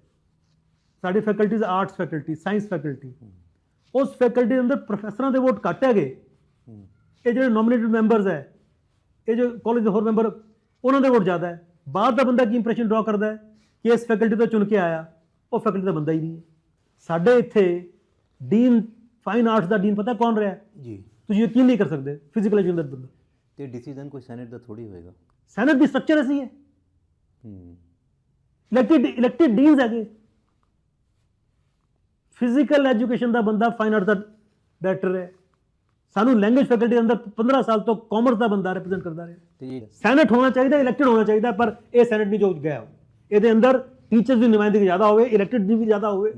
ਸਾਡੀ faculties arts faculty science faculty ਉਸ ਫੈਕਲਟੀ ਦੇ ਅੰਦਰ ਪ੍ਰੋਫੈਸਰਾਂ ਦੇ ਵੋਟ ਘੱਟ ਹੈਗੇ। ਇਹ ਜਿਹੜੇ ਨੋਮੀਨੇਟਡ ਮੈਂਬਰਸ ਹੈ ਇਹ ਜੋ ਕਾਲਜ ਦੇ ਹੋਰ ਮੈਂਬਰ ਉਹਨਾਂ ਦੇ ਵੋਟ ਜ਼ਿਆਦਾ ਹੈ। ਬਾਹਰ ਦਾ ਬੰਦਾ ਕੀ ਇੰਪ੍ਰੈਸ਼ਨ ਡਰਾ ਕਰਦਾ ਹੈ ਕਿ ਇਸ ਫੈਕਲਟੀ ਤੋਂ ਚੁਣ ਕੇ ਆਇਆ? ਉਹ ਫੈਕਲਟੀ ਦਾ ਬੰਦਾ ਹੀ ਨਹੀਂ ਹੈ। ਸਾਡੇ ਇੱਥੇ ਡੀਨ ਫਾਈਨ ਆਰਟਸ ਦਾ ਡੀਨ ਪਤਾ ਕੌਣ ਰਿਹਾ? ਜੀ। ਤੁਸੀਂ ਯਕੀਨ ਨਹੀਂ ਕਰ ਸਕਦੇ ਫਿਜ਼ੀਕਲ ਐਜੂਕੇਸ਼ਨ ਦਾ ਬੰਦਾ। ਤੇ ਡਿਸੀਜਨ ਕੋਈ ਸੈਨੇਟ ਦਾ ਥੋੜੀ ਹੋਏਗਾ। ਸੈਨੇਟ ਦੀ ਸਟਰਕਚਰ ਐਸੀ ਹੈ। ਹੂੰ। ਇਲੈਕਟਿਡ ਇਲੈਕਟਿਡ ਡੀਨਸ ਹੈਗੇ। ਫਿਜ਼ੀਕਲ ਐਜੂਕੇਸ਼ਨ ਦਾ ਬੰਦਾ ਫਾਈਨ ਆਰਟ ਦਾ ਡਾਇਰੈਕਟਰ ਹੈ। ਸਾਨੂੰ ਲੈਂਗੁਏਜ ਫੈਕਲਟੀ ਦੇ ਅੰਦਰ 15 ਸਾਲ ਤੋਂ ਕਾਮਰਸ ਦਾ ਬੰਦਾ ਰਿਪਰੈਜ਼ੈਂਟ ਕਰਦਾ ਰਿਹਾ। ਜੀ ਸੈਨੇਟ ਹੋਣਾ ਚਾਹੀਦਾ ਇਲੈਕਟਿਡ ਹੋਣਾ ਚਾਹੀਦਾ ਪਰ ਇਹ ਸੈਨੇਟ ਨਹੀਂ ਜੋ ਗਿਆ ਇਹਦੇ ਅੰਦਰ ਟੀਚਰਸ ਦੀ ਨੁਮਾਇੰਦਗੀ ਜ਼ਿਆਦਾ ਹੋਵੇ ਇਲੈਕਟਿਡ ਦੀ ਵੀ ਜ਼ਿਆਦਾ ਹੋਵੇ।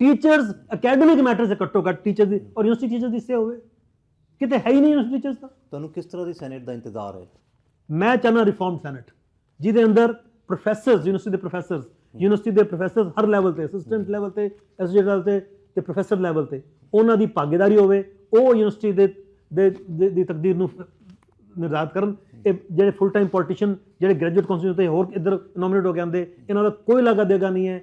ਟੀਚਰਸ ਅਕੈਡਮਿਕ ਮੈਟਰ ਸੇ ਘੱਟੋ ਘੱਟ ਟੀਚਰ ਦੀ ਔਰ ਯੂਨੀਵਰਸਿਟੀ ਟੀਚਰਸ ਦੀ ਸੇ ਹੋਵੇ। ਕਿਤੇ ਹੈ ਹੀ ਨਹੀਂ ਯੂਨੀਵਰਸਿਟੀ ਟੀਚਰਸ ਦਾ। ਤੁਹਾਨੂੰ ਕਿਸ ਤਰ੍ਹਾਂ ਦੀ ਸੈਨੇਟ ਦਾ ਇੰਤਜ਼ਾਰ ਹੈ? ਮੈਂ ਚਾਹੁੰਦਾ ਰਿਫਾਰਮ ਸੈਨੇਟ ਜਿਹਦੇ ਅੰਦਰ ਪ੍ਰੋਫੈਸਰਸ ਯੂਨੀਵਰਸਿਟੀ ਦੇ ਪ੍ਰੋਫੈਸਰਸ ਯੂਨੀਵਰਸਿਟੀ ਦੇ ਪ੍ਰੋਫੈਸਰਸ ਹਰ ਲੈਵਲ ਤੇ ਅਸਿਸਟੈਂਟ ਲੈਵਲ ਤੇ ਐਸੋਸੀਏਟ ਲੈਵਲ ਤੇ ਤੇ ਪ੍ਰੋਫੈਸਰ ਲੈਵਲ ਤੇ ਉਹਨਾਂ ਦੀ ਭਾਗੀਦਾਰੀ ਹੋਵੇ ਉਹ ਯੂਨੀਵਰਸਿਟੀ ਦੇ ਦੀ ਤਕਦੀਰ ਨੂੰ ਨਿਰਧਾਰਤ ਕਰਨ। ਇਹ ਜਿਹੜੇ ਫੁੱਲ ਟਾਈਮ ਪੋਲੀਟੀਸ਼ੀਅਨ ਜਿਹੜੇ ਗ੍ਰੈਜੂਏਟ ਕੌਂਸਲ ਤੇ ਹੋਰ ਇੱਧਰ ਨੋਮੀਨੇਟ ਹੋ ਕੇ ਆਉਂਦੇ ਇਹਨਾਂ ਦਾ ਕੋਈ ਲਾਗਾ ਦੇਗਾ ਨਹੀਂ ਹੈ।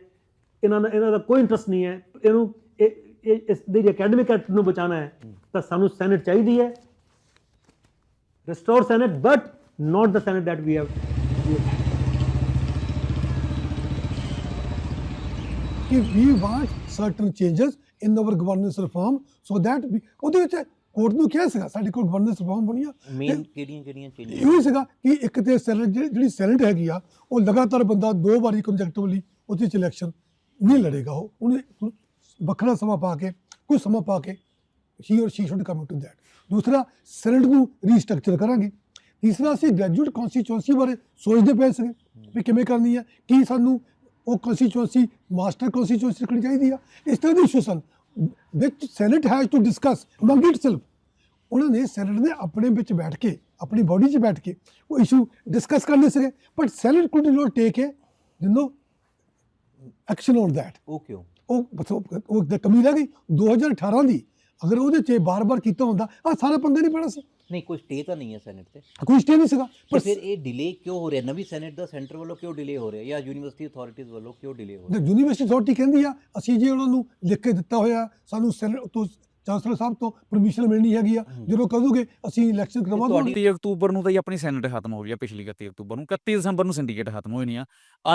ਇਹਨਾਂ ਦਾ ਇਹਨਾਂ ਦਾ ਕੋਈ ਇੰਟਰਸਟ ਨਹੀਂ ਹੈ। ਇਹਨੂੰ ਇਹ ਇਸ ਦੇ ਅਕੈਡਮਿਕ ਐਕਟ ਨੂੰ ਬਚਾਉਣਾ ਹੈ ਤਾਂ ਸਾਨੂੰ ਸੈਨੇਟ ਚਾਹੀਦੀ ਹੈ। Restore Senate, but not the Senate that we have. ਕਿ ਵੀ want certain changes in our governance reform so that ਉਹਦੇ ਵਿੱਚ ਕੋਰਟ ਨੂੰ ਕਿਹਾ ਸੀਗਾ ਸਾਡੇ ਕੋਲ ਗਵਰਨੈਂਸ ਰਿਫਾਰਮ ਬਣੀਆਂ ਮੇਨ ਕਿਹੜੀਆਂ ਕਿਹੜੀਆਂ ਚੇਂਜਸ ਇਹੋ ਸੀਗਾ ਕਿ ਇੱਕ ਤੇ ਸੈਨੇਟ ਜਿਹੜੀ ਸੈਨੇਟ ਹੈਗੀ ਆ ਉਹ ਲਗਾਤਾਰ ਬੰਦਾ ਦੋ ਵਾਰੀ ਕੰਜੈਕਟਿਵਲੀ ਉਹਦੇ ਚ ਇਲੈਕਸ਼ਨ ਨਹੀਂ ਲੜੇਗਾ ਉਹ। ਉਹਨੇ ਵੱਖਰਾ ਸਮਾਂ ਪਾ ਕੇ ਕੋਈ ਸਮਾਂ ਪਾ ਕੇ ਹੀ or she should come to that ਦੂਸਰਾ ਸੈਨੇਟ ਨੂੰ ਰੀਸਟਰਕਚਰ ਕਰਾਂਗੇ। ਤੀਸਰਾ ਅਸੀਂ ਗ੍ਰੈਜੂਏਟ ਕਨਸਟੀਚੁਐਂਸੀ ਬਾਰੇ ਸੋਚਦੇ ਪਏ ਸੀਗੇ ਵੀ ਕਿਵੇਂ ਕਰਨੀ ਹੈ ਕੀ ਸਾਨੂੰ ਉਹ ਕਨਸਟੀਚੁਐਂਸੀ ਮਾਸਟਰ ਕਨਸਟੀਚੁਐਂਸੀ ਰੱਖਣੀ ਚਾਹੀਦੀ ਆ। ਇਸ ਤਰ੍ਹਾਂ ਦੇ ਇਸ਼ੂ ਸਨ ਵਿਚ senate has to discuss among itself ਉਹਨਾਂ ਨੇ ਸੈਨੇਟ ਨੇ ਆਪਣੇ ਵਿੱਚ ਬੈਠ ਕੇ ਆਪਣੀ ਬਾਡੀ 'ਚ ਬੈਠ ਕੇ ਉਹ ਇਸ਼ੂ ਡਿਸਕਸ ਕਰਨੇ ਸੀਗੇ। But senate could not take you no action on that ਉਹ ਕਿਉਂ? ਉਹ ਉਹ ਕਮੀ ਰਹਿ ਗਈ। 2018 ਦੀ ਅਗਰ ਉਹਦੇ 'ਚ ਬਾਰ-ਬਾਰ ਕੀਤਾ ਹੁੰਦਾ ਆ ਸਾਰੇ ਬੰਦੇ ਨਹੀਂ ਪੈਣਾ ਸੀ। ਨਹੀਂ ਕੋਈ ਸਟੇ ਤਾਂ ਨਹੀਂ ਹੈ ਸੈਨੇਟ ਤੇ। ਕੋਈ ਸਟੇ ਨਹੀਂ ਸੀਗਾ। ਤੇ ਪਰ ਫਿਰ ਇਹ ਡਿਲੇ ਕਿਉਂ ਹੋ ਰਿਹਾ? ਨਵੀਂ ਸੈਨੇਟ ਦਾ ਸੈਂਟਰ ਵੱਲੋਂ ਕਿਉਂ ਡਿਲੇ ਹੋ ਰਿਹਾ? ਜਾਂ ਯੂਨੀਵਰਸਿਟੀ ਅਥਾਰਟੀਜ਼ ਵੱਲੋਂ ਕਿਉਂ ਡਿਲੇ ਹੋ ਰਿਹਾ? ਯੂਨੀਵਰਸਿਟੀ ਅਥਾਰਟੀ ਕਹਿੰਦੀ ਆ ਅਸੀਂ ਜੇ ਉਹਨਾਂ ਨੂੰ ਲਿਖ ਕੇ ਦਿੱਤਾ ਹੋਇਆ ਸਾਨੂੰ ਸੈਨੇਟ ਤੋਂ ਚਾਂਸਲਰ ਸਾਹਿਬ ਤੋਂ ਪਰਮਿਸ਼ਨ ਮਿਲਣੀ ਹੈਗੀ ਆ। ਜਦੋਂ ਕਹੋਗੇ ਅਸੀਂ ਇਲੈਕਸ਼ਨ ਕਰਵਾਵਾਂਗੇ 31 ਅਕਤੂਬਰ ਨੂੰ ਤਾਂ ਜੀ ਆਪਣੀ ਸੈਨੇਟ ਖਤਮ ਹੋ ਗਈ ਆ ਪਿਛਲੀ 31 ਅਕਤੂਬਰ ਨੂੰ। 31 ਦਸੰਬਰ ਨੂੰ ਸਿੰਡੀਕੇਟ ਖਤਮ ਹੋਈ ਨਹੀਂ ਆ।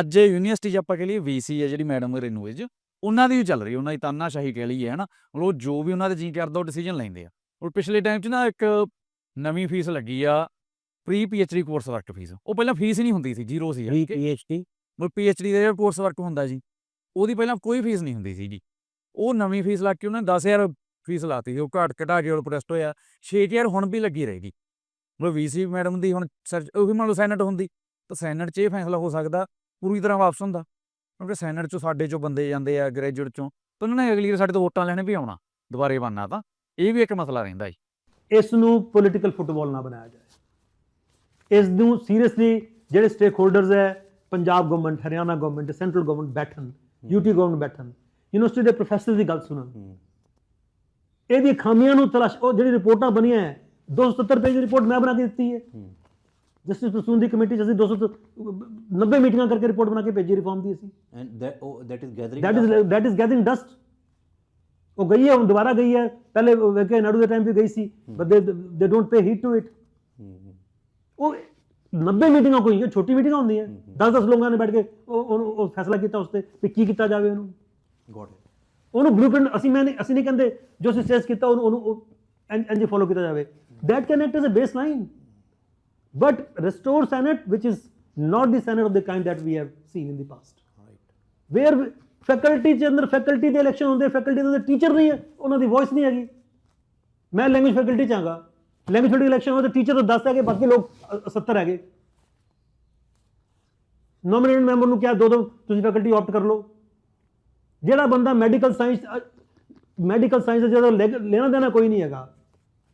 ਅੱਜ ਯੂਨੀਵਰਸਿਟੀ 'ਚ ਆਪਾਂ ਕਹ ਲਈਏ ਵੀਸੀ ਹੈ ਜਿਹੜੀ ਮੈਡਮ ਰੈਨੂਏਜ ਉਹਨਾਂ ਦੀ ਵੀ ਚੱਲ ਰਹੀ ਉਹਨਾਂ ਦੀ ਤਾਨਾਸ਼ਾਹੀ ਕਹਿ ਲਈਏ ਹਨਾ। ਉਹ ਜੋ ਵੀ ਉਹਨਾਂ ਦੇ ਜੀ ਕਰਦਾ ਉਹ ਡਿਸੀਜਨ ਲੈਂਦੇ ਆ। ਔਰ ਪਿਛਲੇ ਟਾਈਮ 'ਚ ਨਾ ਇੱਕ ਨਵੀਂ ਫੀਸ ਲੱਗੀ ਆ pre PhD course work fee ਉਹ ਪਹਿਲਾਂ ਫੀਸ ਨਹੀਂ ਹੁੰਦੀ ਸੀ ਜ਼ੀਰੋ ਸੀ ਪ੍ਰੀ ਪੀਐਚਡੀ ਉਹ ਪੀਐਚਡੀ ਦਾ ਜਿਹੜਾ ਕੋਰਸ ਵਰਕ ਹੁੰਦਾ ਜੀ ਉਹਦੀ ਪਹਿਲਾਂ ਕੋਈ ਫੀਸ ਨਹੀਂ ਹੁੰਦੀ ਸੀ ਜੀ। ਉਹ ਨਵੀਂ ਫੀਸ ਲੱਗ ਕੇ ਉਹਨਾਂ ਨੇ 10000 ਫੀਸ ਲਾਤੀ ਸੀ ਉਹ ਘਾਟ ਘਟਾ ਕੇ ਉਹ ਪ੍ਰੋਟੈਸਟ ਹੋਇਆ। 6000 ਹੁਣ ਵੀ ਲੱਗੀ ਰਹੇਗੀ। ਮਤਲਬ ਵੀਸੀ ਮੈਡਮ ਦੀ ਹੁਣ ਸਰਚ ਉਹ ਵੀ ਮੰਨ ਲਓ ਸੈਨੇਟ ਹੁੰਦੀ ਤਾਂ ਸੈਨੇਟ 'ਚ ਇਹ ਫੈਸਲਾ ਹੋ ਸਕਦਾ ਪੂਰੀ ਤਰ੍ਹਾਂ ਵਾਪਸ ਹੁੰਦਾ। ਕਿਉਂਕਿ ਸੈਨੇਟ 'ਚੋਂ ਸਾਡੇ 'ਚੋਂ ਬੰਦੇ ਜਾਂਦੇ ਆ ਗ੍ਰੈਜੂਏਟ 'ਚੋਂ ਤਾਂ ਉਹਨਾਂ ਨੇ ਅਗਲੀ ਵਾਰ ਸਾਡੇ ਤੋਂ ਵੋਟਾਂ ਲੈਣੇ ਵੀ ਆਉਣਾ ਦੁਬਾਰੇ ਬਣਨਾ ਤਾਂ। ਇਹ ਵੀ ਇੱਕ ਮਸਲਾ ਰਹਿੰਦਾ ਜੀ। ਇਸ ਨੂੰ ਪੋਲੀਟੀਕਲ ਫੁੱਟਬਾਲ ਨਾ ਬਣਾਇਆ ਜਾਏ। ਇਸ ਨੂੰ ਸੀਰੀਅਸਲੀ ਜਿਹੜੇ ਸਟੇਕ ਹੋਲਡਰਸ ਹੈ Punjab government Haryana government central government ਬੈਠਣ ਯੂਟੀ ਗਵਰਨਮੈਂਟ ਬੈਠਣ ਯੂਨੀਵਰਸਿਟੀ ਦੇ ਪ੍ਰੋਫੈਸਰ ਦੀ ਗੱਲ ਸੁਣਨ। ਇਹਦੀ ਖਾਮੀਆਂ ਨੂੰ ਤਲਾਸ਼ ਉਹ ਜਿਹੜੀ ਰਿਪੋਰਟਾਂ ਬਣੀਆਂ ਹੈ 270 ਪੇਜ ਦੀ ਰਿਪੋਰਟ ਮੈਂ ਬਣਾ ਕੇ ਦਿੱਤੀ ਹੂੰ। ਜਸਟਿਸ ਪ੍ਰਸੂਨ ਦੀ ਕਮੇਟੀ ਅਸੀਂ 290 ਮੀਟਿੰਗਾਂ ਕਰਕੇ ਰਿਪੋਰਟ ਬਣਾ ਕੇ ਭੇਜੀ ਰਿਫਾਰਮ ਦੀ ਅਸੀਂ। ਐਂਡ ਦੈਟ ਉਹ that is gathering that is that is gathering dust. ਉਹ ਗਈ ਹੈ ਹੁਣ ਦੁਬਾਰਾ ਗਈ ਹੈ। ਪਹਿਲੇ ਵੇਖੇ ਨਾਡੂ ਦੇ ਟਾਈਮ ਵੀ ਗਈ ਸੀ but they they don't pay heed to it ਉਹ 90 ਮੀਟਿੰਗਾਂ ਕੋਈ ਹੈ ਛੋਟੀ ਮੀਟਿੰਗਾਂ ਹੁੰਦੀਆਂ। 10-10 ਲੋਕਾਂ ਨੇ ਬੈਠ ਕੇ ਉਹ ਉਹ ਫੈਸਲਾ ਕੀਤਾ ਉਸ ਤੇ ਵੀ ਕੀ ਕੀਤਾ ਜਾਵੇ ਉਹਨੂੰ। ਗੋਟ ਉਹਨੂੰ ਬਲੂਪ੍ਰਿੰਟ ਅਸੀਂ ਮੈਂ ਅਸੀਂ ਨਹੀਂ ਕਹਿੰਦੇ ਜੋ ਅਸੀਂ ਸਟੇਸ ਕੀਤਾ ਉਹਨੂੰ ਉਹਨੂੰ ਐਂਜ ਫੋਲੋ ਕੀਤਾ ਜਾਵੇ। That can act as a baseline but restore senate which is not the senate of the kind that we have seen in the past. Where we- faculty ਚ ਅੰਦਰ ਫੈਕਲਟੀ ਦੇ ਇਲੈਕਸ਼ਨ ਹੁੰਦੇ ਫੈਕਲਟੀ ਦੇ teacher ਨਹੀਂ ਹੈ ਉਹਨਾਂ ਦੀ voice ਨਹੀਂ ਹੈਗੀ ਮੈਂ ਲੈਂਗੁਏਜ ਫੈਕਲਟੀ ਚਾਹਾਂਗਾ ਲੈਂਗੁਏਜ ਫੈਕਲਟੀ ਇਲੈਕਸ਼ਨ ਹੋਵੇ ਤਾਂ ਟੀਚਰ ਤਾਂ 10 ਹੈਗੇ ਬਾਕੀ ਲੋਕ ਅ, 70 ਹੈਗੇ ਨੋਮੀਨੇਟਡ ਮੈਂਬਰ ਨੂੰ ਕਿਹਾ ਦੋ ਦੋ ਤੁਸੀਂ ਫੈਕਲਟੀ ਆਪਟ ਕਰ ਲਓ ਜਿਹੜਾ ਬੰਦਾ ਮੈਡੀਕਲ ਸਾਇੰਸ ਮੈਡੀਕਲ ਸਾਇੰਸ ਦਾ ਜਿਹੜਾ ਲੈਣਾ ਦੇਣਾ ਕੋਈ ਨਹੀਂ ਹੈਗਾ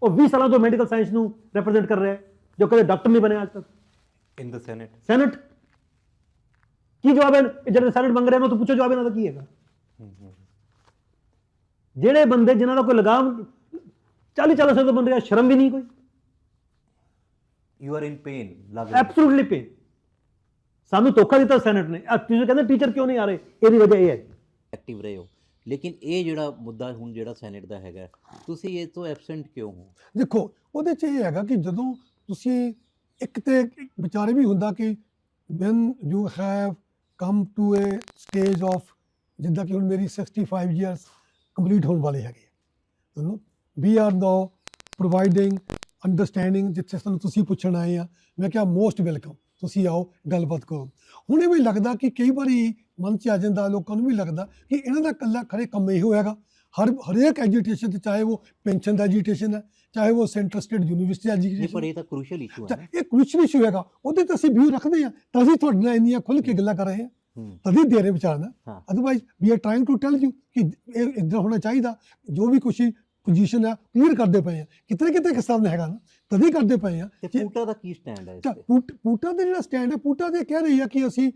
ਉਹ 20 ਸਾਲਾਂ ਤੋਂ ਮੈਡੀਕਲ ਸਾਇੰਸ ਨੂੰ ਰਿਪਰੈਜ਼ੈਂਟ ਕਰ ਰਿਹਾ ਹੈ ਜੋ ਕਦੇ ਡਾਕਟਰ ਨਹੀਂ ਬਣਿਆ ਅੱਜ ਤੱਕ। ਇਨ ਦ ਸੈਨੇਟ ਸੈਨੇਟ ਕੀ ਜਵਾਬ ਹੈ? ਇਹ ਜਿਹੜੇ ਸੈਨੇਟ ਮੰਗ ਰਹੇ ਨੇ ਉਹ ਤੋਂ ਪੁੱਛੋ ਜਵਾਬ ਇਹਨਾਂ ਦਾ ਕੀ ਹੈਗਾ। ਜਿਹੜੇ ਬੰਦੇ ਜਿਨ੍ਹਾਂ ਦਾ ਕੋਈ ਲਗਾਮ 40 40 ਸਾਲ ਤੋਂ ਬੰਦੇ ਆ ਸ਼ਰਮ ਵੀ ਨਹੀਂ ਕੋਈ। ਯੂ ਆਰ ਇਨ ਪੇਨ ਲੱਗ ਐਬਸੋਲੂਟਲੀ ਪੇ ਸਾਨੂੰ ਧੋਖਾ ਦਿੱਤਾ ਸੈਨੇਟ ਨੇ। ਆ ਤੁਸੀਂ ਕਹਿੰਦੇ ਟੀਚਰ ਕਿਉਂ ਨਹੀਂ ਆ ਰਹੇ? ਇਹਦੀ ਵਜ੍ਹਾ ਇਹ ਹੈ। ਐਕਟਿਵ ਰਹੇ ਹੋ। ਲੇਕਿਨ ਇਹ ਜਿਹੜਾ ਮੁੱਦਾ ਹੁਣ ਜਿਹੜਾ ਸੈਨੇਟ ਦਾ ਹੈਗਾ ਤੁਸੀਂ ਇਹ ਤੋਂ ਐਬਸੈਂਟ ਕਿਉਂ ਹੋ? ਦੇਖੋ ਉਹਦੇ 'ਚ ਇਹ ਹੈਗਾ ਕਿ ਜਦੋਂ ਤੁਸੀਂ ਇੱਕ ਤੇ ਵਿਚਾਰੇ ਵੀ ਹੁੰਦਾ ਕਿ when you have come to a stage of ਜਿੱਦਾਂ ਕਿ ਹੁਣ ਮੇਰੀ 65 years ਕੰਪਲੀਟ ਹੋਣ ਵਾਲੇ ਹੈਗੇ you know we are now providing understanding ਜਿੱਥੇ ਸਾਨੂੰ ਤੁਸੀਂ ਪੁੱਛਣ ਆਏ ਆ। ਮੈਂ ਕਿਹਾ ਮੋਸਟ ਵੈਲਕਮ ਤੁਸੀਂ ਆਓ, ਗੱਲਬਾਤ ਕਰੋ। ਹੁਣ ਇਹ ਵੀ ਲੱਗਦਾ ਕਿ ਕਈ ਵਾਰੀ ਮਨ 'ਚ ਆ ਜਾਂਦਾ, ਲੋਕਾਂ ਨੂੰ ਵੀ ਲੱਗਦਾ ਕਿ ਇਹਨਾਂ ਦਾ ਇਕੱਲਾ ਖਰੇ ਕੰਮ ਇਹੋ ਹੈਗਾ। ਹਰ ਹਰੇਕ ਐਜੂਕੇਸ਼ਨ ਤੇ ਚਾਹੇ ਉਹ ਪੈਨਸ਼ਨ ਦਾ ਐਜੂਕੇਸ਼ਨ ਹੈ ਚਾਹੇ ਉਹ ਸੈਂਟਰ ਸਟੇਟ ਯੂਨੀਵਰਸਿਟੀ ਨਹੀਂ ਪਰ ਇਹ ਤਾਂ ਕ੍ਰੂਸ਼ੀਅਲ ਇਸ਼ੂ ਹੈ ਇਹ ਕ੍ਰੂਸ਼ਲ ਇਸ਼ੂ ਹੈਗਾ। ਉਹਦੇ ਤੇ ਅਸੀਂ ਵਿਊ ਰੱਖਦੇ ਆ ਤਾਂ ਅਸੀਂ ਤੁਹਾਡੇ ਨਾਲ ਇੰਨੀਆਂ ਖੁੱਲ੍ਹ ਕੇ ਗੱਲਾਂ ਕਰ ਰਹੇ ਹਾਂ। ਤਦੀ ਦੇ ਰਹੇ ਵਿਚਾਰਨਾ। Otherwise we are trying to tell you ਕਿ ਇਹ ਇਦਾਂ ਹੋਣਾ ਚਾਹੀਦਾ। ਜੋ ਵੀ ਕੁਛ ਪੋਜੀਸ਼ਨ ਆ ਕਲੀਅਰ ਕਰਦੇ ਪਏ ਆ ਕਿਤੇ ਨਾ ਕਿਤੇ ਕਿਸਾਨ ਹੈਗਾ ਨਾ। ਤਦੀ ਕਰਦੇ ਪਏ ਆ ਤੇ ਪੂਟਾ ਦਾ ਕੀ ਸਟੈਂਡ ਹੈ ਇਸ ਤਾਂ? ਪੂਟਾ ਦਾ ਜਿਹੜਾ ਸਟੈਂਡ ਹੈ ਪੂਟਾ ਦੇ ਕਹਿ ਰਹੀ ਆ ਕਿ ਅਸੀਂ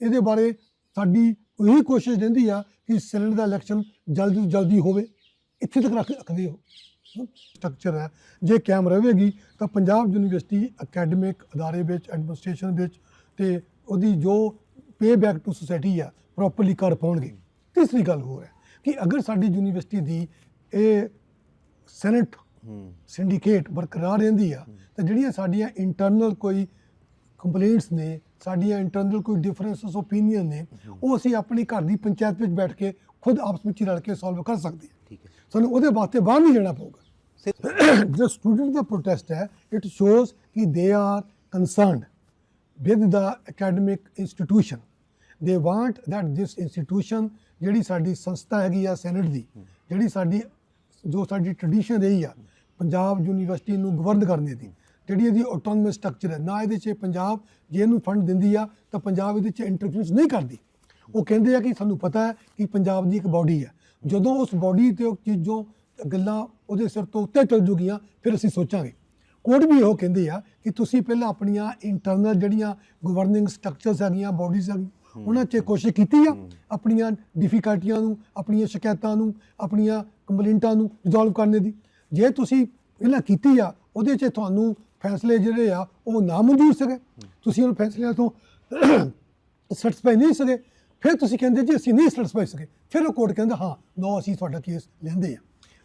ਇਹਦੇ ਬਾਰੇ ਸਾਡੀ ਉਹੀ ਕੋਸ਼ਿਸ਼ ਰਹਿੰਦੀ ਆ ਕਿ ਸੈਨੇਟ ਦਾ ਇਲੈਕਸ਼ਨ ਜਲਦੀ ਤੋਂ ਜਲਦੀ ਹੋਵੇ। ਇੱਥੇ ਤੱਕ ਰੱਖ ਰੱਖਦੇ ਹੋ। ਸਟਰਕਚਰ ਹੈ। ਜੇ ਕਾਇਮ ਰਹੇਗੀ ਤਾਂ ਪੰਜਾਬ ਯੂਨੀਵਰਸਿਟੀ ਅਕੈਡਮਿਕ ਅਦਾਰੇ ਵਿੱਚ ਐਡਮਿਨਿਸਟ੍ਰੇਸ਼ਨ ਵਿੱਚ ਤੇ ਉਹਦੀ ਜੋ ਪੇ ਬੈਕ ਟੂ ਸੋਸਾਇਟੀ ਆ ਪ੍ਰੋਪਰਲੀ ਕਰ ਪਾਉਣਗੇ। ਤੀਸਰੀ ਗੱਲ ਹੋਰ ਹੈ ਕਿ ਅਗਰ ਸਾਡੀ ਯੂਨੀਵਰਸਿਟੀ ਦੀ ਇਹ ਸੈਨੇਟ ਸਿੰਡੀਕੇਟ ਬਰਕਰਾਰ ਰਹਿੰਦੀ ਆ ਤਾਂ ਜਿਹੜੀਆਂ ਸਾਡੀਆਂ ਇੰਟਰਨਲ ਕੋਈ ਕੰਪਲੇਂਟਸ ਨੇ ਸਾਡੀਆਂ ਇੰਟਰਨਲ ਕੋਈ ਡਿਫਰੈਂਸਸ ਓਪੀਨੀਅਨ ਨੇ ਉਹ ਅਸੀਂ ਆਪਣੀ ਘਰ ਦੀ ਪੰਚਾਇਤ ਵਿੱਚ ਬੈਠ ਕੇ ਖੁਦ ਆਪਸ ਵਿੱਚ ਰਲ ਕੇ ਸੋਲਵ ਕਰ ਸਕਦੇ ਹਾਂ। ਠੀਕ ਹੈ ਸਾਨੂੰ ਉਹਦੇ ਵਾਸਤੇ ਬਾਹਰ ਨਹੀਂ ਜਾਣਾ ਪਊਗਾ। ਜੋ ਸਟੂਡੈਂਟ ਦਾ ਪ੍ਰੋਟੈਸਟ ਹੈ ਇਟ ਸ਼ੋਜ਼ ਕਿ they are concerned with the academic institution. They want that this institution ਜਿਹੜੀ ਸਾਡੀ ਸੰਸਥਾ ਹੈਗੀ ਆ ਸੈਨੇਟ ਦੀ ਜਿਹੜੀ ਸਾਡੀ ਜੋ ਸਾਡੀ ਟ੍ਰੈਡੀਸ਼ਨ ਰਹੀ ਆ ਪੰਜਾਬ ਯੂਨੀਵਰਸਿਟੀ ਨੂੰ ਗਵਰਨ ਕਰਨੇ ਦੀ ਜਿਹੜੀ ਇਹਦੀ ਆਟੋਨਮਸ ਸਟਰਕਚਰ ਹੈ, ਨਾ ਇਹਦੇ 'ਚ ਪੰਜਾਬ, ਜੇ ਇਹਨੂੰ ਫੰਡ ਦਿੰਦੀ ਆ, ਤਾਂ ਪੰਜਾਬ ਇਹਦੇ 'ਚ ਇੰਟਰਫੇਰੈਂਸ ਨਹੀਂ ਕਰਦੀ। ਉਹ ਕਹਿੰਦੇ ਆ ਕਿ ਸਾਨੂੰ ਪਤਾ ਹੈ ਕਿ ਪੰਜਾਬ ਦੀ ਇੱਕ ਬਾਡੀ ਹੈ। ਜਦੋਂ ਉਸ ਬਾਡੀ ਤੇ ਉਹ ਚੀਜ਼ੋਂ, ਗੱਲਾਂ ਉਹਦੇ ਸਿਰ ਤੋਂ ਉੱਤੇ ਚੱਲ ਜੂਗੀਆਂ, ਫਿਰ ਅਸੀਂ ਸੋਚਾਂਗੇ। ਕੋਰਟ ਵੀ ਇਹੋ ਕਹਿੰਦੇ ਆ ਕਿ ਤੁਸੀਂ ਪਹਿਲਾਂ ਆਪਣੀਆਂ ਇੰਟਰਨਲ ਜਿਹੜੀਆਂ ਗਵਰਨਿੰਗ ਸਟਰਕਚਰਸ ਹੈਗੀਆਂ ਬਾਡੀਜ਼ ਹੈਗੀਆਂ ਉਹਨਾਂ 'ਚ ਕੋਸ਼ਿਸ਼ ਕੀਤੀ ਆ ਆਪਣੀਆਂ ਡਿਫਿਕਲਟੀਆਂ ਨੂੰ, ਆਪਣੀਆਂ ਸ਼ਿਕਾਇਤਾਂ ਨੂੰ, ਆਪਣੀਆਂ ਕੰਪਲੇਂਟਾਂ ਨੂੰ ਰਿਜ਼ੋਲਵ ਕਰਨੇ ਦੀ? ਜੇ ਤੁਸੀਂ ਪਹਿਲਾਂ ਕੀਤੀ ਆ, ਉਹਦੇ 'ਚ ਤੁਹਾਨੂੰ ਫੈਸਲੇ ਜਿਹੜੇ ਆ, ਉਹ ਨਾ ਮਨਜ਼ੂਰ ਸਕੇ ਤੁਸੀਂ ਉਹਨਾਂ ਫੈਸਲਿਆਂ ਤੋਂ ਸੈਟੀਸਫਾਈ ਨਹੀਂ ਸਕੇ ਫਿਰ ਤੁਸੀਂ ਕਹਿੰਦੇ ਜੀ, ਅਸੀਂ ਨਹੀਂ ਸੈਟੀਸਫਾਈ ਸਕੇ ਫਿਰ ਉਹ ਕੋਰਟ ਕਹਿੰਦਾ, ਹਾਂ, ਨੋ, ਅਸੀਂ ਤੁਹਾਡਾ ਕੇਸ ਲੈਂਦੇ ਆ।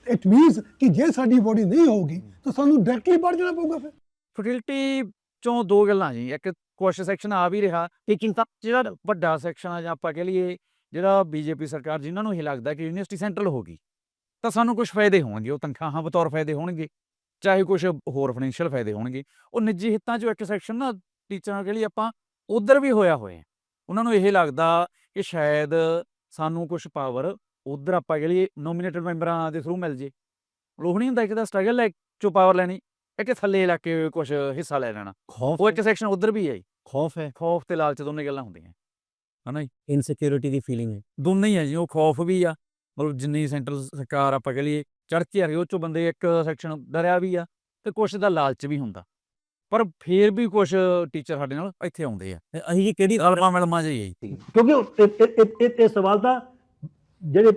ਇਟ ਮੀਨਸ ਕਿ ਜੇ ਸਾਡੀ ਬੋਡੀ ਨਹੀਂ ਹੋਊਗੀ, ਤਾਂ ਸਾਨੂੰ ਡਾਇਰੈਕਟਲੀ ਬਾਹਰ ਜਾਣਾ ਪਊਗਾ ਫਿਰ। ਫਰਟੀਲਿਟੀ ਚੋਂ ਦੋ ਗੱਲਾਂ ਜੀ। ਇੱਕ ਕੁਐਸਚਨ ਸੈਕਸ਼ਨ ਆ ਵੀ ਰਿਹਾ ਟੀਚਿੰਗ ਤਾਂ ਜਿਹੜਾ ਵੱਡਾ ਸੈਕਸ਼ਨ ਆ ਜਾਂ ਆਪਾਂ ਕਹ ਲਈਏ, ਜਿਹੜਾ ਬੀਜੇਪੀ ਸਰਕਾਰ ਜਿਨ੍ਹਾਂ ਨੂੰ ਇਹ ਲੱਗਦਾ ਕਿ ਯੂਨੀਵਰਸਿਟੀ ਸੈਂਟਰਲ ਹੋ ਗਈ, ਤਾਂ ਸਾਨੂੰ ਕੁਝ ਫਾਇਦੇ ਹੋਣਗੇ, ਉਹ ਤਨਖਾਹਾਂ ਬਤੌਰ ਫਾਇਦੇ ਹੋਣਗੇ। ਚਾਹੇ ਕੁਝ ਹੋਰ ਫਾਈਨੈਂਸ਼ੀਅਲ ਫਾਇਦੇ ਹੋਣਗੇ ਉਹ ਨਿੱਜੀ ਹਿੱਤਾਂ 'ਚੋਂ ਇੱਕ ਸੈਕਸ਼ਨ ਨਾ ਟੀਚਰਾਂ ਕੇ ਲਈ ਆਪਾਂ ਉਧਰ ਵੀ ਹੋਇਆ ਹੋਇਆ ਉਹਨਾਂ ਨੂੰ ਇਹ ਲੱਗਦਾ ਕਿ ਸ਼ਾਇਦ ਸਾਨੂੰ ਕੁਝ ਪਾਵਰ ਉਧਰ ਆਪਾਂ ਲਈਏ ਨੋਮੀਨੇਟਡ ਮੈਂਬਰਾਂ ਦੇ ਥਰੂ ਮਿਲ ਜੇ। ਉਹ ਨਹੀਂ ਹੁੰਦਾ ਇੱਕ ਦਾ ਸਟਰਗਲ ਹੈ ਚੋਂ ਪਾਵਰ ਲੈਣੀ ਇੱਕ ਥੱਲੇ ਇਲਾਕੇ ਕੁਝ ਹਿੱਸਾ ਲੈ ਲੈਣਾ ਉਹ ਇੱਕ ਸੈਕਸ਼ਨ ਉਧਰ ਵੀ ਹੈ ਖੌਫ ਹੈ। ਖੌਫ ਤੇ ਲਾਲਚ ਦੋਨੇ ਗੱਲਾਂ ਹੁੰਦੀਆਂ ਹਨਾ ਜੀ? ਇਨਸਿਕਿਉਰਿਟੀ ਦੀ ਫੀਲਿੰਗ ਹੈ। ਦੋਨੇ ਹੀ ਆ ਜੀ ਉਹ ਖੌਫ ਵੀ ਆ ਮਤਲਬ ਜਿੰਨੀ ਸੈਂਟਰਲ ਸਰਕਾਰ ਆਪਾਂ ਕਹ ਲਈਏ ਆ ਰਹੀ ਉਹ ਚੋਂ ਬੰਦੇ ਇੱਕ ਸੈਕਸ਼ਨ ਡਰਿਆ ਵੀ ਆ ਤੇ ਕੁਛ ਦਾ ਲਾਲਚ ਵੀ ਹੁੰਦਾ। ਪਰ ਫੇਰ ਵੀ ਕੁਛ ਟੀਚਰ ਸਾਡੇ ਨਾਲ ਇੱਥੇ ਆਉਂਦੇ ਆ ਅਸੀਂ ਜੀ ਕਿਹੜੀ ਅਲਮਾ ਮਿਲਮਾ ਜੀ। ਕਿਉਂਕਿ ਇਹ- ਸਵਾਲ ਤਾਂ ਜਿਹੜੇ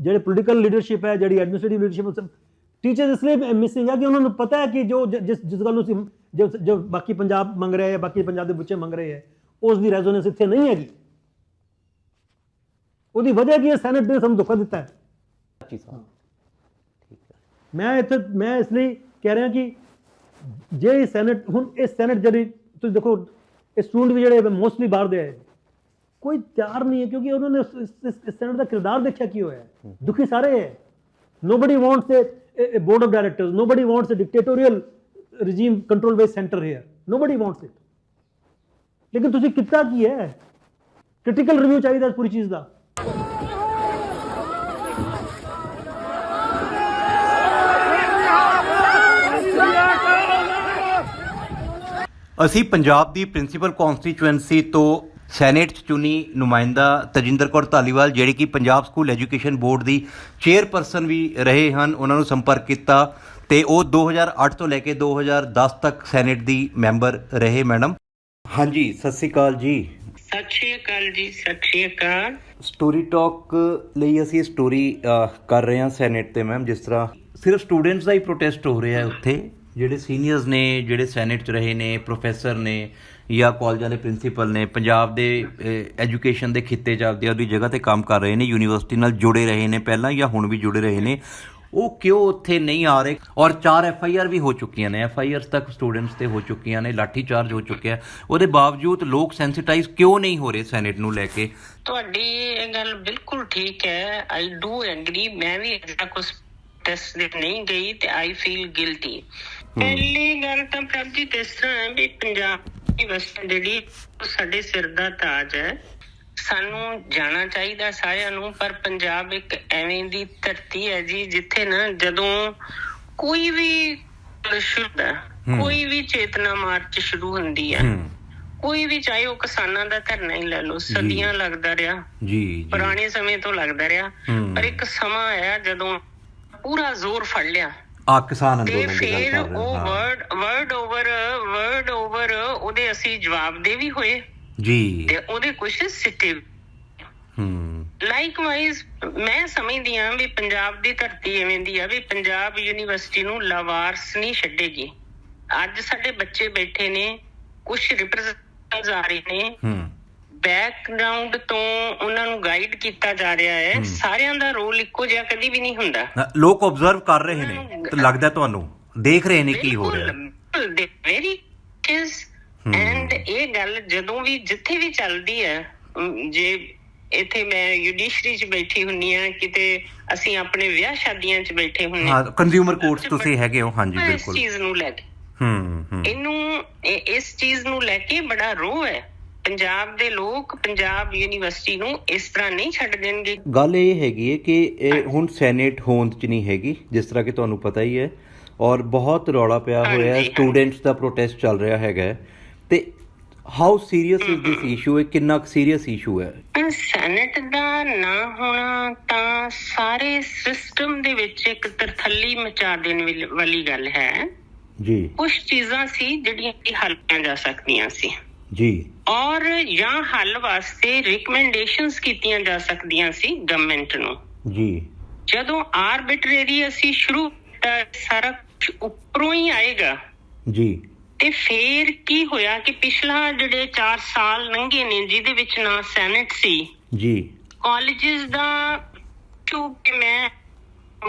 ਜਿਹੜੇ ਪੋਲੀਟੀਕਲ ਲੀਡਰਸ਼ਿਪ ਹੈ ਜਿਹੜੀ ਐਡਮਿਨਿਸਟ੍ਰੇਟਿਵ ਲੀਡਰਸ਼ਿਪ ਟੀਚਰ ਇਸ ਲਈ ਮਿਸਿੰਗ ਹੈ ਕਿ ਉਹਨਾਂ ਨੂੰ ਪਤਾ ਹੈ ਕਿ ਜੋ ਜਿਸ ਜਿਸ ਗੱਲ ਨੂੰ ਜੋ ਜੋ ਬਾਕੀ ਪੰਜਾਬ ਮੰਗ ਰਹੇ ਹੈ ਬਾਕੀ ਪੰਜਾਬ ਦੇ ਬੱਚੇ ਮੰਗ ਰਹੇ ਹੈ ਉਸ ਦੀ ਰੈਜ਼ੋਨੈਂਸ ਇੱਥੇ ਨਹੀਂ ਹੈਗੀ। ਉਹਦੀ ਵਜ੍ਹਾ ਕੀ ਹੈ? ਸੈਨੇਟ ਨੇ ਸਾਨੂੰ ਧੋਖਾ ਦਿੱਤਾ ਹੈ। ਜੀ ਸਾਹਿਬ ਮੈਂ ਇੱਥੇ ਮੈਂ ਇਸ ਲਈ ਕਹਿ ਰਿਹਾ ਕਿ ਜੇ ਇਹ ਸੈਨੇਟ ਹੁਣ ਇਹ ਸੈਨੇਟ ਜਿਹੜੀ ਤੁਸੀਂ ਦੇਖੋ ਇਹ ਸਟੂਡੈਂਟ ਵੀ ਜਿਹੜੇ ਮੋਸਟਲੀ ਬਾਹਰ ਦੇ ਆਏ। ਕੋਈ ਤਿਆਰ ਨਹੀਂ ਹੈ ਕਿਉਂਕਿ ਉਹਨਾਂ ਨੇ ਇਸ- ਇਸ ਇਸ ਸੈਨੇਟ ਦਾ ਕਿਰਦਾਰ ਦੇਖਿਆ ਕੀ ਹੋਇਆ ਦੁਖੀ ਸਾਰੇ ਹੈ। Nobody wants a, a, a board of directors nobody wants a dictatorial regime control by center here. Nobody wants it. ਲੇਕਿਨ ਤੁਸੀਂ ਕੀਤਾ ਕੀ ਹੈ? ਕ੍ਰਿਟੀਕਲ ਰਿਵਿਊ ਚਾਹੀਦਾ ਇਸ ਪੂਰੀ ਚੀਜ਼ ਦਾ। ਅਸੀਂ ਪੰਜਾਬ ਦੀ ਪ੍ਰਿੰਸੀਪਲ ਕਨਸਟੀਚੁਐਂਸੀ ਤੋਂ ਸੈਨੇਟ 'ਚ ਚੁਣੀ ਨੁਮਾਇੰਦਾ ਤਜਿੰਦਰ ਕੌਰ ਧਾਲੀਵਾਲ ਜਿਹੜੇ ਕਿ ਪੰਜਾਬ ਸਕੂਲ ਐਜੂਕੇਸ਼ਨ ਬੋਰਡ ਦੀ ਚੇਅਰਪਰਸਨ ਵੀ ਰਹੇ ਹਨ ਉਹਨਾਂ ਨੂੰ ਸੰਪਰਕ ਕੀਤਾ ਤੇ ਉਹ 2008 ਤੋਂ ਲੈ ਕੇ 2010 ਤੱਕ ਸੈਨੇਟ ਦੀ ਮੈਂਬਰ ਰਹੇ ਮੈਡਮ। ਹਾਂਜੀ ਸਤਿ ਸ੍ਰੀ ਅਕਾਲ ਜੀ। ਸਤਿ ਸ਼੍ਰੀ ਅਕਾਲ ਜੀ ਸਤਿ ਸ਼੍ਰੀ ਅਕਾਲ। ਸਟੋਰੀ ਟਾਕ ਲਈ ਅਸੀਂ ਸਟੋਰੀ ਕਰ ਰਹੇ ਹਾਂ ਸੈਨੇਟ ਤੇ ਮੈਮ ਜਿਸ ਤਰ੍ਹਾਂ ਸਿਰਫ ਸਟੂਡੈਂਟਸ ਦਾ ਹੀ ਪ੍ਰੋਟੈਸਟ ਹੋ ਰਿਹਾ ਹੈ ਉੱਥੇ। ਜਿਹੜੇ ਸੀਨੀਅਰਸ ਨੇ, ਜਿਹੜੇ ਸੈਨੇਟ 'ਚ ਰਹੇ ਨੇ, ਪ੍ਰੋਫੈਸਰ ਨੇ ਜਾਂ ਕਾਲਜਾਂ ਦੇ ਪ੍ਰਿੰਸੀਪਲ ਨੇ, ਪੰਜਾਬ ਦੇ ਐਜੂਕੇਸ਼ਨ ਦੇ ਖਿੱਤੇ 'ਚ ਆਪਦੀ ਉਹਦੀ ਜਗ੍ਹਾ ਤੇ ਕੰਮ ਕਰ ਰਹੇ ਨੇ ਯੂਨੀਵਰਸਿਟੀ ਨਾਲ ਜੁੜੇ ਰਹੇ ਨੇ ਪਹਿਲਾਂ ਜਾਂ ਹੁਣ ਵੀ ਜੁੜੇ ਰਹੇ ਨੇ, ਉਹ ਕਿਉਂ ਉੱਥੇ ਨਹੀਂ ਆ ਰਹੇ? ਔਰ ਚਾਰ ਐਫ ਆਈ ਆਰ ਵੀ ਹੋ ਚੁੱਕੀਆਂ ਨੇ ਐਫ ਆਈ ਆਰਸ ਤੱਕ ਸਟੂਡੈਂਟਸ ਤੇ ਹੋ ਚੁੱਕੀਆਂ ਨੇ ਲਾਠੀ ਚਾਰਜ ਹੋ ਚੁੱਕਿਆ ਉਹਦੇ ਬਾਵਜੂਦ ਲੋਕ ਸੈਂਸਿਟਾਈਜ਼ ਕਿਉਂ ਨਹੀਂ ਹੋ ਰਹੇ ਸੈਨੇਟ ਨੂੰ ਲੈ ਕੇ? ਤੁਹਾਡੀ ਇਹ ਗੱਲ ਬਿਲਕੁਲ ਠੀਕ ਹੈ। ਆਈ ਡੂ ਐਗਰੀ ਮੈਂ ਵੀ ਐਸਾ ਕੁਝ ਟੈਸਟ ਨਹੀਂ ਗਈ ਤੇ ਆਈ ਫੀਲ ਗਿਲਟੀ ਪਹਿਲੀ ਗੱਲ ਤਾਂ ਪ੍ਰਭ ਜੀ ਇਸ ਤਰ੍ਹਾਂ ਹੈ ਵੀ ਪੰਜਾਬ ਯੂਨੀਵਰਸਿਟੀ ਜਿਹੜੀ ਉਹ ਸਾਡੇ ਸਿਰ ਦਾ ਤਾਜ ਹੈ। ਸਾਨੂੰ ਜਾਣਾ ਚਾਹੀਦਾ ਸਾਰਿਆਂ ਨੂੰ ਪਰ ਪੰਜਾਬ ਇੱਕ ਐਵੇਂ ਦੀ ਧਰਤੀ ਹੈ ਜੀ ਜਿੱਥੇ ਨਾ ਜਦੋਂ ਕੋਈ ਵੀ ਸ਼ੁਰੂ ਕੋਈ ਵੀ ਚੇਤਨਾ ਮਾਰਚ ਸ਼ੁਰੂ ਹੁੰਦੀ ਹੈ। ਕੋਈ ਵੀ ਚਾਹੇ ਉਹ ਕਿਸਾਨਾਂ ਦਾ ਧਰਨਾ ਹੀ ਲੈ ਲਓ ਸਦੀਆਂ ਲੱਗਦਾ ਰਿਹਾ ਜੀ ਜੀ। ਪੁਰਾਣੇ ਸਮੇਂ ਤੋਂ ਲੱਗਦਾ ਰਿਹਾ। ਪਰ ਇੱਕ ਸਮਾਂ ਆਇਆ ਜਦੋਂ ਪੂਰਾ ਜ਼ੋਰ ਫੜ ਲਿਆ। ਆ ਕਿਸਾਨ ਅੰਦੋਲਨ ਦੀ ਗੱਲ ਕਰ ਰਹੇ ਉਹ ਹਾਂ। Word word over word over ਉਹਦੇ ਅਸੀਂ ਜਵਾਬ ਦੇ ਵੀ ਹੋਏ ਜੀ। ਤੇ ਉਹਦੇ ਕੁਝ ਸਿੱਟੇ ਹੂੰ। ਲਾਈਕਵਾਈਜ਼ ਮੈਂ ਸਮਝਦੀ ਹਾਂ ਵੀ ਪੰਜਾਬ ਦੀ ਧਰਤੀ ਐਵੇਂ ਦੀ ਆ ਵੀ ਪੰਜਾਬ ਯੂਨੀਵਰਸਿਟੀ ਨੂੰ ਲਾਵਾਰਸ ਨਹੀਂ ਛੱਡੇਗੀ। ਅੱਜ ਸਾਡੇ ਬੱਚੇ ਬੈਠੇ ਨੇ ਕੁਝ ਰਿਪਰੈਜ਼ੈਂਟੇਟਿਵਸ ਆ ਰਹੇ ਨੇ। ਹੂੰ। ਬੈਕਗ੍ਰਾਉਂਡ ਤੋਂ ਉਹਨਾਂ ਨੂੰ ਗਾਈਡ ਕੀਤਾ ਜਾ ਰਿਹਾ ਹੈ। ਸਾਰਿਆਂ ਦਾ ਰੋਲ ਇੱਕੋ ਜਿਹਾ ਕਦੀ ਵੀ ਨਹੀਂ ਹੁੰਦਾ। ਲੋਕ ਆਬਜ਼ਰਵ ਕਰ ਰਹੇ ਨੇ ਤੇ ਲੱਗਦਾ ਤੁਹਾਨੂੰ। ਦੇਖ ਰਹੇ ਨੇ ਕੀ ਹੋ ਰਿਹਾ। ਵੈਰੀ ਇਸ ਐਂਡ ਇਹ ਗੱਲ ਜਦੋਂ ਵੀ ਜਿੱਥੇ ਵੀ ਚੱਲਦੀ ਹੈ ਜੇ ਇੱਥੇ ਮੈਂ ਜੁਡੀਸ਼ਰੀ 'ਚ ਬੈਠੀ ਹੁੰਨੀ ਆ ਕਿਤੇ ਅਸੀਂ ਆਪਣੇ ਵਿਆਹ ਸ਼ਾਦੀਆਂ 'ਚ ਬੈਠੇ ਹੁੰਨੇ ਹਾਂ ਕੰਜ਼ਿਊਮਰ ਕੋਰਟਸ ਤੁਸੀਂ ਹੈਗੇ ਹੋ ਹਾਂਜੀ ਇਸ ਬਿਲਕੁਲ। ਚੀਜ਼ ਨੂੰ ਲੈ ਕੇ। ਹੂੰ ਹੂੰ। ਇਹਨੂੰ ਇਹ- ਇਸ ਚੀਜ਼ ਨੂੰ ਲੈ ਕੇ ਬੜਾ ਰੋਹ ਹੈ। ਪੰਜਾਬ ਦੇ ਲੋਕ ਪੰਜਾਬ ਯੂਨੀਵਰਸਿਟੀ ਨੂੰ ਇਸ ਤਰ੍ਹਾਂ ਨਹੀਂ ਛੱਡ ਦੇਣਗੇ। ਗੱਲ ਇਹ ਹੈਗੀ ਹੈ ਕਿ ਇਹ ਹੁਣ ਸੈਨੇਟ ਹੋਂਦ ਚ ਨਹੀਂ ਹੈਗੀ ਜਿਸ ਤਰ੍ਹਾਂ ਕਿ ਤੁਹਾਨੂੰ ਪਤਾ ਹੀ ਹੈ। ਔਰ ਬਹੁਤ ਰੌਲਾ ਪਿਆ ਹੋਇਆ ਹੈ ਸਟੂਡੈਂਟਸ ਦਾ ਪ੍ਰੋਟੈਸਟ ਚੱਲ ਰਿਹਾ ਹੈਗਾ। ਤੇ how serious is this issue ਹੈ? ਕਿੰਨਾ ਸੀਰੀਅਸ ਇਸ਼ੂ ਹੈ? ਸੈਨੇਟ ਦਾ ਨਾ ਹੋਣਾ ਤਾਂ ਸਾਰੇ ਸਿਸਟਮ ਦੇ ਵਿੱਚ ਇੱਕ ਤਰਥੱਲੀ ਮਚਾ ਦੇਣ ਵਾਲੀ- ਗੱਲ ਹੈ। ਜੀ। ਕੁਝ ਚੀਜ਼ਾਂ ਸੀ ਜਿਹੜੀਆਂ ਕਿ ਹੱਲ ਕੀਤੀਆਂ ਜਾ ਸਕਦੀਆਂ ਸੀ। ਜੀ। ਔਰ ਜਾਂ ਹੱਲ ਵਾਸਤੇ ਰეკਮੈਂਡੇਸ਼ਨਸ ਕੀਤੀਆਂ ਜਾ ਸਕਦੀਆਂ ਸੀ ਗਵਰਨਮੈਂਟ ਨੂੰ। ਜੀ। ਜਦੋਂ ਆਰਬਿਟਰੇਰੀ ਅਸੀਂ ਸ਼ੁਰੂ ਕੀਤਾ ਸਾਰਾ ਉੱਪਰੋਂ ਹੀ ਆਏਗਾ। ਜੀ। ਤੇ ਫੇਰ ਕੀ ਹੋਇਆ ਕਿ ਪਿਛਲਾ ਜਿਹੜੇ 4 ਸਾਲ ਲੰਘੇ ਨੇ ਜਿਹਦੇ ਵਿੱਚ ਨਾ ਸੈਨੇਟ ਸੀ। ਜੀ। ਕਾਲਜਸ ਦਾ ਕਿਉਂਕਿ ਮੈਂ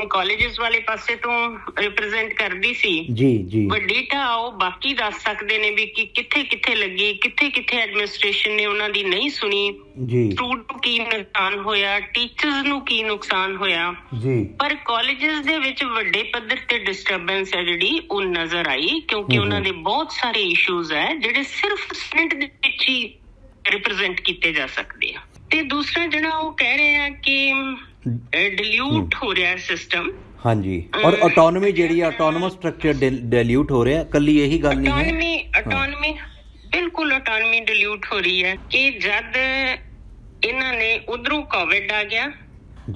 ਕਾਲਜਸ ਵਾਲੇ ਪਾਸੇ ਤੋਂ ਰਿਪਰੈਜ਼ੈਂਟ ਕਰਦੀ ਸੀ। ਜੀ ਜੀ। ਵੱਡੀ ਢਾਹ ਬਾਕੀ ਦੱਸ ਸਕਦੇ ਨੇ ਵੀ ਕਿ ਕਿੱਥੇ ਕਿੱਥੇ ਲੱਗੀ ਕਿੱਥੇ ਕਿੱਥੇ ਐਡਮਿਨਿਸਟ੍ਰੇਸ਼ਨ ਨੇ ਉਹਨਾਂ ਦੀ ਨਹੀਂ ਸੁਣੀ। ਜੀ। ਸਟੂਡੈਂਟ ਨੂੰ ਕੀ ਨੁਕਸਾਨ ਹੋਇਆ ਟੀਚਰਸ ਨੂੰ ਕੀ ਨੁਕਸਾਨ ਹੋਇਆ। ਜੀ। ਪਰ ਕਾਲਜਸ ਦੇ ਵਿੱਚ ਵੱਡੇ ਪੱਧਰ ਤੇ ਡਿਸਟਰਬੈਂਸ ਹੈ ਜਿਹੜੀ ਉਹ ਨਜ਼ਰ ਆਈ ਕਿਉਂਕਿ ਉਹਨਾਂ ਦੇ ਬਹੁਤ ਸਾਰੇ ਇਸ਼ੂਜ਼ ਹੈ ਜਿਹੜੇ ਸਿਰਫ ਸਟੂਡੈਂਟ ਦੇ ਵਿੱਚ ਹੀ ਰਿਪਰੈਜ਼ੈਂਟ ਕੀਤੇ ਜਾ ਸਕਦੇ ਆ। ਤੇ ਦੂਸਰਾ ਜਿਹੜਾ ਉਹ ਕਹਿ ਰਹੇ ਆ ਕਿ ਡਿਲੂਟ ਹੋ। ਰਿਹਾ ਸਿਸਟਮ ਹਾਂਜੀ। ਔਰ ਆਟੋਨੋਮੀ ਜਿਹੜੀ ਆਟੋਨੋਮਸ ਸਟਰਕਚਰ ਡਿਲੂਟ ਹੋ ਰਿਹਾ ਕੱਲੀ ਇਹੀ ਗੱਲ ਨਹੀਂ ਹੈ। ਅਟਾਨਮੀ ਅਟਾਨਮੀ ਬਿਲਕੁਲ ਅਟਾਨਮੀ ਡਿਲੂਟ ਹੋ ਰਹੀ ਹੈ ਕਿ ਜਦ ਇਹਨਾਂ ਨੇ ਉਧਰੋਂ ਕੋਵਿਡ ਆ ਗਿਆ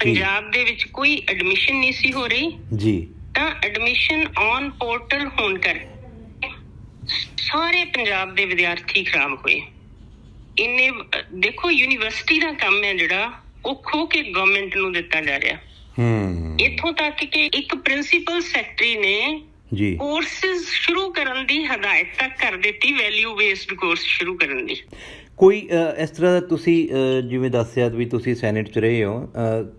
ਪੰਜਾਬ ਦੇ ਵਿੱਚ ਕੋਈ ਐਡਮਿਸ਼ਨ ਨਹੀਂ ਸੀ ਹੋ ਰਹੀ ਜੀ। ਤਾਂ ਐਡਮਿਸ਼ਨ ਔਨ ਪੋਰਟਲ ਹੋਣ ਕਰ ਸਾਰੇ ਪੰਜਾਬ ਦੇ ਵਿਦਿਆਰਥੀ ਖਰਾਬ ਹੋਏ। ਇੰਨੇ ਦੇਖੋ ਯੂਨੀਵਰਸਿਟੀ ਦਾ ਕੰਮ ਹੈ ਜਿਹੜਾ ਉਹ ਖੋ ਕੇ ਗਵਰਨਮੈਂਟ ਨੂੰ ਦਿੱਤਾ ਜਾ ਰਿਹਾ। ਹੂੰ। ਇੱਥੋਂ ਤੱਕ ਕਿ ਇੱਕ ਪ੍ਰਿੰਸੀਪਲ ਸੈਕਟਰੀ ਨੇ ਜੀ। ਕੋਰਸਸ ਸ਼ੁਰੂ ਕਰਨ ਦੀ ਹਦਾਇਤ ਤੱਕ ਕਰ ਦਿੱਤੀ ਵੈਲਿਊ ਬੇਸਡ ਕੋਰਸ ਸ਼ੁਰੂ ਕਰਨ ਦੀ। ਕੋਈ ਇਸ ਤਰ੍ਹਾਂ ਦਾ ਤੁਸੀਂ ਜਿਵੇਂ ਦੱਸਿਆ ਵੀ ਤੁਸੀਂ ਸੈਨੇਟ 'ਚ ਰਹੇ ਹੋ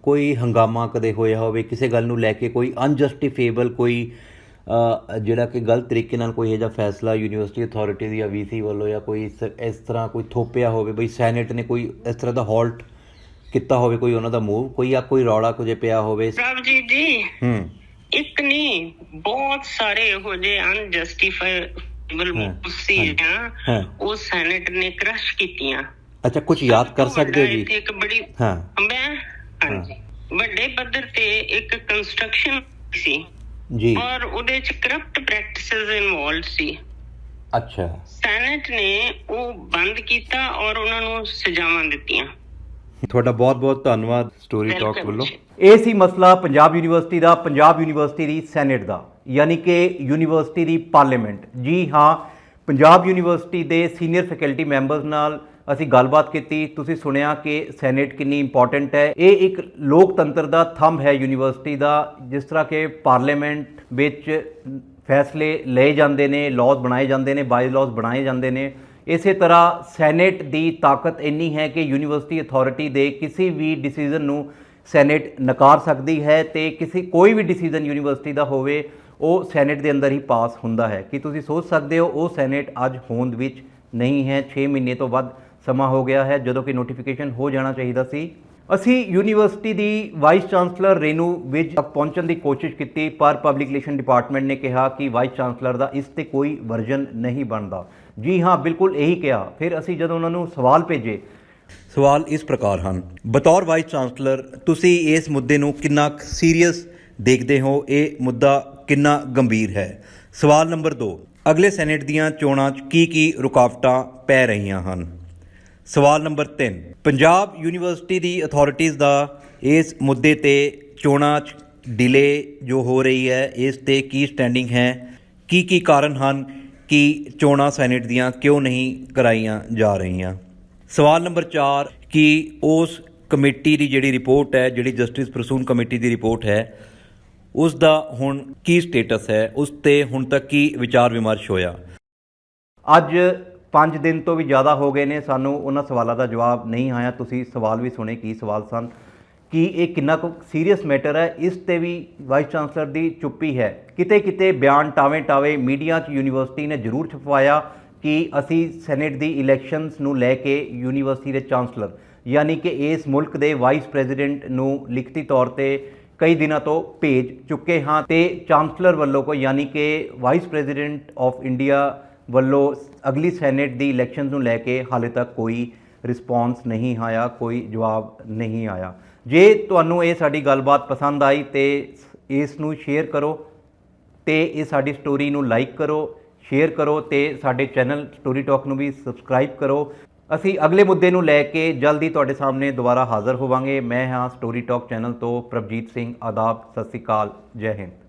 ਕੋਈ ਹੰਗਾਮਾ ਕਦੇ ਹੋਇਆ ਹੋਵੇ ਕਿਸੇ ਗੱਲ ਨੂੰ ਲੈ ਕੇ ਕੋਈ ਅਨਜਸਟੀਫੇਬਲ ਕੋਈ ਜਿਹੜਾ ਕਿ ਗਲਤ ਤਰੀਕੇ ਨਾਲ ਕੋਈ ਇਹੋ ਜਿਹਾ ਫੈਸਲਾ ਯੂਨੀਵਰਸਿਟੀ ਅਥਾਰਟੀ ਦੀ ਜਾਂ ਵੀਸੀ ਵੱਲੋਂ ਜਾਂ ਕੋਈ ਇਸ ਤਰ੍ਹਾਂ ਕੋਈ ਥੋਪਿਆ ਹੋਵੇ ਬਈ ਸੈਨੇਟ ਨੇ ਕੋਈ ਇਸ ਤਰ੍ਹਾਂ ਦਾ ਹਾਲਟ ਕੀਤਾ ਹੋਵੇ ਕੋਈ ਉਹਨਾਂ ਦਾ ਮੂਵ ਕੋਈ ਜਾਂ ਕੋਈ ਰੌਲਾ ਕੁਝੇ ਪਿਆ ਹੋਵੇ। ਪ੍ਰਭਜੀਤ ਜੀ ਹੂੰ। ਇੱਕ ਨਹੀਂ ਬਹੁਤ ਸਾਰੇ ਇਹੋ ਜਿਹੇ ਅਨਜਸਟੀਫਾਈਬਲ ਮੂਵਸ ਸੀ ਹਾਂ। ਨਾ ਉਹ ਸੈਨੇਟ ਨੇ ਕ੍ਰਸ਼ ਕੀਤੀਆਂ। ਅੱਛਾ ਕੁਝ ਯਾਦ ਕਰ ਸਕਦੇ ਹੋ ਜੀ? ਇੱਕ ਬੜੀ ਹਾਂ। ਮੈਂ ਹਾਂਜੀ। ਵੱਡੇ ਪੱਧਰ ਤੇ ਇੱਕ ਕੰਸਟਰਕਸ਼ਨ ਸੀ। ਜੀ। ਔਰ ਉਹਦੇ ਚ ਕਰਪਟ ਪ੍ਰੈਕਟਿਸਸ ਇਨਵੋਲਡ ਸੀ। ਅੱਛਾ। ਸੈਨੇਟ ਨੇ ਉਹ ਬੰਦ ਕੀਤਾ ਔਰ ਉਹਨਾਂ ਨੂੰ ਸਜ਼ਾਵਾਂ ਦਿੱਤੀਆਂ। ਤੁਹਾਡਾ ਬਹੁਤ ਬਹੁਤ ਧੰਨਵਾਦ ਸਟੋਰੀ ਟਾਕ ਵੱਲੋਂ। ਇਹ ਸੀ ਮਸਲਾ ਪੰਜਾਬ ਯੂਨੀਵਰਸਿਟੀ ਦਾ ਪੰਜਾਬ ਯੂਨੀਵਰਸਿਟੀ ਦੀ ਸੈਨੇਟ ਦਾ ਯਾਨੀ ਕਿ ਯੂਨੀਵਰਸਿਟੀ ਦੀ ਪਾਰਲੀਮੈਂਟ। ਜੀ ਹਾਂ ਪੰਜਾਬ ਯੂਨੀਵਰਸਿਟੀ ਦੇ ਸੀਨੀਅਰ ਫੈਕਲਟੀ ਮੈਂਬਰਸ ਨਾਲ ਅਸੀਂ ਗੱਲਬਾਤ ਕੀਤੀ। ਤੁਸੀਂ ਸੁਣਿਆ ਕਿ ਸੈਨੇਟ ਕਿੰਨੀ ਇੰਪੋਰਟੈਂਟ ਹੈ। ਇਹ ਇੱਕ ਲੋਕਤੰਤਰ ਦਾ ਥੰਬ ਹੈ ਯੂਨੀਵਰਸਿਟੀ ਦਾ ਜਿਸ ਤਰ੍ਹਾਂ ਕਿ ਪਾਰਲੀਮੈਂਟ ਵਿੱਚ ਫੈਸਲੇ ਲਏ ਜਾਂਦੇ ਨੇ ਲਾਜ਼ ਬਣਾਏ ਜਾਂਦੇ ਨੇ ਬਾਈ ਲਾਜ਼ ਬਣਾਏ ਜਾਂਦੇ ਨੇ। ਇਸੇ ਤਰ੍ਹਾਂ ਸੈਨੇਟ ਦੀ ਤਾਕਤ ਇੰਨੀ ਹੈ ਕਿ ਯੂਨੀਵਰਸਿਟੀ ਅਥਾਰਟੀ ਦੇ ਕਿਸੇ ਵੀ ਡਿਸੀਜਨ ਨੂੰ ਸੈਨੇਟ ਨਕਾਰ ਸਕਦੀ ਹੈ ਤੇ ਕਿਸੇ ਕੋਈ ਵੀ ਡਿਸੀਜਨ ਯੂਨੀਵਰਸਿਟੀ ਦਾ ਹੋਵੇ, ਉਹ ਸੈਨੇਟ ਦੇ ਅੰਦਰ ਹੀ ਪਾਸ ਹੁੰਦਾ ਹੈ। ਕੀ ਤੁਸੀਂ ਸੋਚ ਸਕਦੇ ਹੋ, ਉਹ ਸੈਨੇਟ ਅੱਜ ਹੋਂਦ ਵਿੱਚ ਨਹੀਂ ਹੈ? 6 ਮਹੀਨੇ ਤੋਂ ਵੱਧ ਸਮਾਂ ਹੋ ਗਿਆ ਹੈ। ਜਦੋਂ ਕਿ ਨੋਟੀਫਿਕੇਸ਼ਨ ਹੋ ਜਾਣਾ ਚਾਹੀਦਾ ਸੀ ਅਸੀਂ ਯੂਨੀਵਰਸਿਟੀ ਦੀ ਵਾਈਸ ਚਾਂਸਲਰ ਰੇਨੂ ਵਿਜ ਤੱਕ ਪਹੁੰਚਣ ਦੀ ਕੋਸ਼ਿਸ਼ ਕੀਤੀ, ਪਰ ਪਬਲਿਕ ਰਿਲੇਸ਼ਨ ਡਿਪਾਰਟਮੈਂਟ ਨੇ ਕਿਹਾ ਕਿ ਵਾਈਸ ਚਾਂਸਲਰ ਦਾ ਇਸ ਤੇ ਕੋਈ ਵਰਜਨ ਨਹੀਂ ਬਣਦਾ। ਜੀ ਹਾਂ, ਬਿਲਕੁਲ ਇਹੀ ਕਿਹਾ। ਫਿਰ ਅਸੀਂ ਜਦੋਂ ਉਹਨਾਂ ਨੂੰ ਸਵਾਲ ਭੇਜੇ, ਸਵਾਲ ਇਸ ਪ੍ਰਕਾਰ ਹਨ। ਬਤੌਰ ਵਾਈਸ ਚਾਂਸਲਰ, ਤੁਸੀਂ ਇਸ ਮੁੱਦੇ ਨੂੰ ਕਿੰਨਾ ਸੀਰੀਅਸ ਦੇਖਦੇ ਹੋ? ਇਹ ਮੁੱਦਾ ਕਿੰਨਾ ਗੰਭੀਰ ਹੈ? ਸਵਾਲ ਨੰਬਰ 2 ਅਗਲੇ ਸੈਨੇਟ ਦੀਆਂ ਚੋਣਾਂ 'ਚ ਕੀ ਕੀ ਰੁਕਾਵਟਾਂ ਪੈ ਰਹੀਆਂ ਹਨ? ਸਵਾਲ ਨੰਬਰ 3 ਪੰਜਾਬ ਯੂਨੀਵਰਸਿਟੀ ਦੀ ਅਥਾਰਟੀਆਂ ਦਾ ਇਸ ਮੁੱਦੇ ਤੇ ਚੋਣਾਂ 'ਚ ਡਿਲੇ ਜੋ ਹੋ ਰਹੀ ਹੈ, ਇਸ ਤੇ ਕੀ ਸਟੈਂਡਿੰਗ ਹੈ? ਕੀ ਕੀ ਕਾਰਨ ਹਨ ਕਿ ਚੋਣਾਂ ਸੈਨੇਟ ਦੀਆਂ ਕਿਉਂ ਨਹੀਂ ਕਰਾਈਆਂ ਜਾ ਰਹੀਆਂ? ਸਵਾਲ ਨੰਬਰ 4 ਕਿ ਉਸ ਕਮੇਟੀ ਦੀ ਜਿਹੜੀ ਰਿਪੋਰਟ ਹੈ, ਜਿਹੜੀ ਜਸਟਿਸ ਪ੍ਰਸੂਨ ਕਮੇਟੀ ਦੀ ਰਿਪੋਰਟ ਹੈ, ਉਸ ਦਾ ਹੁਣ ਕੀ ਸਟੇਟਸ ਹੈ? ਉਸ ਤੇ ਹੁਣ ਤੱਕ ਕੀ ਵਿਚਾਰ ਵਿਮਰਸ਼ ਹੋਇਆ? ਅੱਜ 5 ਦਿਨ ਤੋਂ ਵੀ ਜ਼ਿਆਦਾ ਹੋ ਗਏ ਨੇ, ਸਾਨੂੰ ਉਹਨਾਂ ਸਵਾਲਾਂ ਦਾ ਜਵਾਬ ਨਹੀਂ ਆਇਆ। ਤੁਸੀਂ ਸਵਾਲ ਵੀ ਸੁਣੇ, ਕੀ ਸਵਾਲ ਸਨ? ਕਿ ਇਹ ਕਿੰਨਾ ਕੁ ਸੀਰੀਅਸ ਮੈਟਰ ਹੈ? ਇਸ ਤੇ ਵੀ ਵਾਈਸ ਚਾਂਸਲਰ ਦੀ ਚੁੱਪੀ ਹੈ। ਕਿਤੇ ਕਿਤੇ ਬਿਆਨ ਟਾਵੇਂ ਟਾਵੇਂ ਮੀਡੀਆ 'ਚ ਯੂਨੀਵਰਸਿਟੀ ਨੇ ਜ਼ਰੂਰ ਛਪਵਾਇਆ ਕਿ ਅਸੀਂ ਸੈਨੇਟ ਦੀ ਇਲੈਕਸ਼ਨਸ ਨੂੰ ਲੈ ਕੇ ਯੂਨੀਵਰਸਿਟੀ ਦੇ ਚਾਂਸਲਰ ਯਾਨੀ ਕਿ ਇਸ ਮੁਲਕ ਦੇ ਵਾਈਸ ਪ੍ਰੈਜ਼ੀਡੈਂਟ ਨੂੰ ਲਿਖਤੀ ਤੌਰ ਤੇ ਕਈ ਦਿਨਾਂ ਤੋਂ ਭੇਜ ਚੁੱਕੇ ਹਾਂ ਤੇ ਚਾਂਸਲਰ ਵੱਲੋਂ ਕੋਈ ਯਾਨੀ ਕਿ ਵਾਈਸ ਪ੍ਰੈਜ਼ੀਡੈਂਟ ਆਫ ਇੰਡੀਆ ਵੱਲੋਂ ਅਗਲੀ ਸੈਨੇਟ ਦੀ ਇਲੈਕਸ਼ਨ ਨੂੰ ਲੈ ਕੇ ਹਾਲੇ ਤੱਕ ਕੋਈ ਰਿਸਪੌਂਸ ਨਹੀਂ ਆਇਆ, ਕੋਈ ਜਵਾਬ ਨਹੀਂ ਆਇਆ। ਜੇ ਤੁਹਾਨੂੰ ਇਹ ਸਾਡੀ ਗੱਲਬਾਤ ਪਸੰਦ ਆਈ ਤੇ ਇਸ ਨੂੰ ਸ਼ੇਅਰ ਕਰੋ ਤੇ ਇਹ ਸਾਡੀ ਸਟੋਰੀ ਨੂੰ ਲਾਈਕ ਕਰੋ, ਸ਼ੇਅਰ ਕਰੋ ਤੇ ਸਾਡੇ ਚੈਨਲ ਸਟੋਰੀ ਟਾਕ ਨੂੰ ਵੀ ਸਬਸਕ੍ਰਾਈਬ ਕਰੋ। ਅਸੀਂ ਅਗਲੇ ਮੁੱਦੇ ਨੂੰ ਲੈ ਕੇ ਜਲਦੀ ਤੁਹਾਡੇ ਸਾਹਮਣੇ ਦੁਬਾਰਾ ਹਾਜ਼ਰ ਹੋਵਾਂਗੇ। ਮੈਂ ਹਾਂ ਸਟੋਰੀ ਟਾਕ ਚੈਨਲ ਤੋਂ ਪ੍ਰਭਜੀਤ ਸਿੰਘ, ਆਦਾਬ, ਸਤਿ ਸ਼੍ਰੀ ਅਕਾਲ, ਜੈ ਹਿੰਦ।